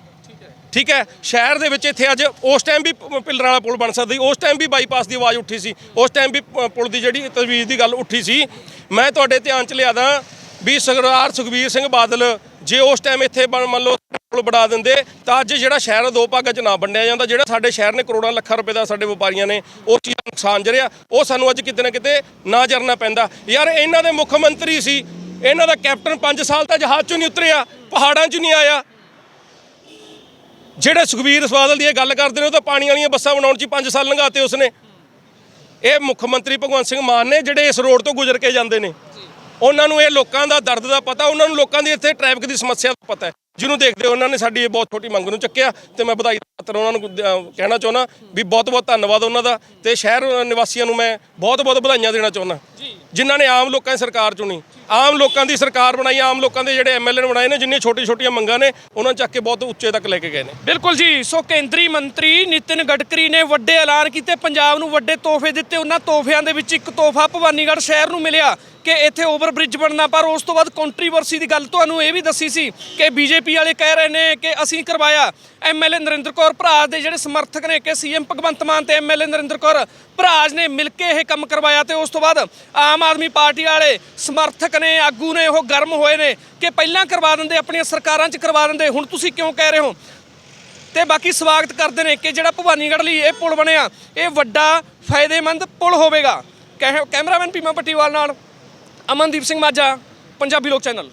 ਠੀਕ ਹੈ, ਸ਼ਹਿਰ ਦੇ ਵਿੱਚ ਇੱਥੇ ਅੱਜ ਉਸ ਟਾਈਮ ਵੀ ਪ- ਪਿੱਲਰਾਂ ਵਾਲਾ ਪੁਲ ਬਣ ਸਕਦਾ ਸੀ, ਉਸ ਟਾਈਮ ਵੀ ਬਾਈਪਾਸ ਦੀ ਆਵਾਜ਼ ਉੱਠੀ ਸੀ, ਉਸ ਟਾਈਮ ਵੀ ਪ- ਪੁਲ ਦੀ ਜਿਹੜੀ ਤਜਵੀਜ਼ ਦੀ ਗੱਲ ਉੱਠੀ ਸੀ। ਮੈਂ ਤੁਹਾਡੇ ਧਿਆਨ 'ਚ ਲਿਆਦਾ ਵੀ ਸਰਦਾਰ ਸੁਖਬੀਰ ਸਿੰਘ ਬਾਦਲ ਜੇ ਉਸ ਟਾਈਮ ਇੱਥੇ ਬਣ ਮੰਨ ਲਓ ਪੁਲ ਬਣਾ ਦਿੰਦੇ, ਤਾਂ ਅੱਜ ਜਿਹੜਾ ਸ਼ਹਿਰ ਦੋ ਭਾਗਾਂ 'ਚ ਨਾ ਵੰਡਿਆ ਜਾਂਦਾ, ਜਿਹੜਾ ਸਾਡੇ ਸ਼ਹਿਰ ਨੇ ਕਰੋੜਾਂ ਲੱਖਾਂ ਰੁਪਏ ਦਾ ਸਾਡੇ ਵਪਾਰੀਆਂ ਨੇ ਉਹ ਚੀਜ਼ ਦਾ ਨੁਕਸਾਨ ਜਰਿਆ, ਉਹ ਸਾਨੂੰ ਅੱਜ ਕਿਤੇ ਨਾ ਕਿਤੇ ਨਾ ਜਰਨਾ ਪੈਂਦਾ। ਯਾਰ ਇਹਨਾਂ ਦੇ ਮੁੱਖ ਮੰਤਰੀ ਸੀ, ਇਹਨਾਂ ਦਾ ਕੈਪਟਨ 5 ਸਾਲ ਤਾਂ ਜਹਾਜ਼ 'ਚੋਂ ਨਹੀਂ ਉਤਰਿਆ, ਪਹਾੜਾਂ 'ਚ ਨਹੀਂ ਆਇਆ। ਜਿਹੜੇ ਸੁਖਬੀਰ ਬਾਦਲ ਦੀ ਇਹ ਗੱਲ ਕਰਦੇ ਨੇ, ਉਹ ਤਾਂ ਪਾਣੀ ਵਾਲੀਆਂ ਬੱਸਾਂ ਬਣਾਉਣ 'ਚ 5 ਸਾਲ ਲੰਘਾਤੇ ਉਸਨੇ। ਇਹ ਮੁੱਖ ਮੰਤਰੀ ਭਗਵੰਤ ਸਿੰਘ ਮਾਨ ਨੇ, ਜਿਹੜੇ ਇਸ ਰੋਡ ਤੋਂ ਗੁਜ਼ਰ ਕੇ ਜਾਂਦੇ ਨੇ। ਉਹਨਾਂ ਨੂੰ ਇਹ ਲੋਕਾਂ ਦਾ ਦਰਦ ਦਾ ਪਤਾ, ਉਹਨਾਂ ਨੂੰ ਲੋਕਾਂ ਦੀ ਇੱਥੇ ਟ੍ਰੈਫਿਕ ਦੀ ਸਮੱਸਿਆ ਦਾ ਪਤਾ ਹੈ। ਜਿਹਨੂੰ ਦੇਖਦੇ ਉਹਨਾਂ ਨੇ ਸਾਡੀ ਇਹ ਬਹੁਤ ਛੋਟੀ ਮੰਗ ਨੂੰ ਚੱਕਿਆ ਤੇ ਮੈਂ ਵਧਾਈ ਪਾਤਰ ਉਹਨਾਂ ਨੂੰ ਕਹਿਣਾ ਚਾਹੁੰਦਾ ਵੀ ਬਹੁਤ ਬਹੁਤ ਧੰਨਵਾਦ ਉਹਨਾਂ ਦਾ ਤੇ ਸ਼ਹਿਰ ਨਿਵਾਸੀਆਂ ਨੂੰ ਮੈਂ ਬਹੁਤ ਬਹੁਤ ਵਧਾਈਆਂ ਦੇਣਾ ਚਾਹੁੰਦਾ। ਜਿਨ੍ਹਾਂ ਨੇ ਆਮ ਲੋਕਾਂ ਦੀ ਸਰਕਾਰ ਚੁਣੀ ਆਮ ਲੋਕਾਂ ਦੀ ਸਰਕਾਰ ਬਣਾਈ ਆਮ ਲੋਕਾਂ ਦੇ ਜਿਹੜੇ ਐਮਐਲਏ ਬਣਾਏ ਨੇ ਜਿੰਨੀਆਂ ਛੋਟੀ ਛੋਟੀਆਂ ਮੰਗਾਂ ਨੇ ਉਹਨਾਂ ਚੱਕ ਕੇ ਬਹੁਤ ਉੱਚੇ ਤੱਕ ਲੈ ਕੇ ਗਏ ਨੇ। ਬਿਲਕੁਲ ਜੀ। ਸੋ ਕੇਂਦਰੀ ਮੰਤਰੀ ਨਿਤਿਨ ਗਡਕਰੀ ਨੇ ਵੱਡੇ ਐਲਾਨ ਕੀਤੇ। ਪੰਜਾਬ ਨੂੰ ਵੱਡੇ ਤੋਹਫੇ ਦਿੱਤੇ। ਉਹਨਾਂ ਤੋਹਫਿਆਂ ਦੇ ਵਿੱਚ ਇੱਕ ਤੋਹਫਾ ਭਵਾਨੀਗੜ੍ਹ ਸ਼ਹਿਰ ਨੂੰ ਮਿਲਿਆ ਕਿ ਇੱਥੇ ਓਵਰ ਬ੍ਰਿਜ ਬਣਨਾ। ਪਰ ਉਸ ਤੋਂ ਬਾਅਦ ਕੰਟਰੋਵਰਸੀ ਦੀ ਗੱਲ ਤੁਹਾਨੂੰ ਇਹ ਵੀ ਦੱਸੀ ਸੀ ਕਿ ਬੀਜੇਪੀ ਵਾਲੇ ਕਹਿ ਰਹੇ ਨੇ ਕਿ ਅਸੀਂ ਕਰਵਾਇਆ। ਐਮਐਲਏ ਨਰਿੰਦਰ ਕੌਰ ਭਰਾ ਦੇ ਜਿਹੜੇ ਸਮਰਥਕ ਨੇ ਕਿ ਸੀਐਮ ਭਗਵੰਤ ਮਾਨ ਤੇ ਐਮਐਲਏ ਨਰਿੰਦਰ ਕੌਰ ਭਰਾਜ ਨੇ ਮਿਲ ਕੇ ਇਹ ਕੰਮ ਕਰਵਾਇਆ ਤੇ ਉਸ ਤੋਂ ਬਾਅਦ ਆਮ ਆਦਮੀ ਪਾਰਟੀ ਵਾਲੇ ਸਮਰਥਕ ਨੇ, ਆਗੂ ਨੇ ਉਹ ਗਰਮ ਹੋਏ ਨੇ ਕਿ ਪਹਿਲਾਂ ਕਰਵਾ ਦਿੰਦੇ, ਆਪਣੀਆਂ ਸਰਕਾਰਾਂ 'ਚ ਕਰਵਾ ਦਿੰਦੇ। ਹੁਣ ਤੁਸੀਂ ਕਿਉਂ ਕਹਿ ਰਹੇ ਹੋ? ਤੇ ਬਾਕੀ ਸਵਾਗਤ ਕਰਦੇ ਨੇ ਕਿ ਜਿਹੜਾ ਭਵਾਨੀਗੜ੍ਹ ਲਈ ਇਹ ਪੁਲ ਬਣਿਆ, ਇਹ ਵੱਡਾ ਫਾਇਦੇਮੰਦ ਪੁਲ ਹੋਵੇਗਾ। ਕੈ- ਕੈਮਰਾਮੈਨ ਪੀਮਾ ਪੱਟੀਵਾਲ ਨਾਲ ਅਮਨਦੀਪ ਸਿੰਘ ਮਾਝਾ, ਪੰਜਾਬੀ ਲੋਕ ਚੈਨਲ।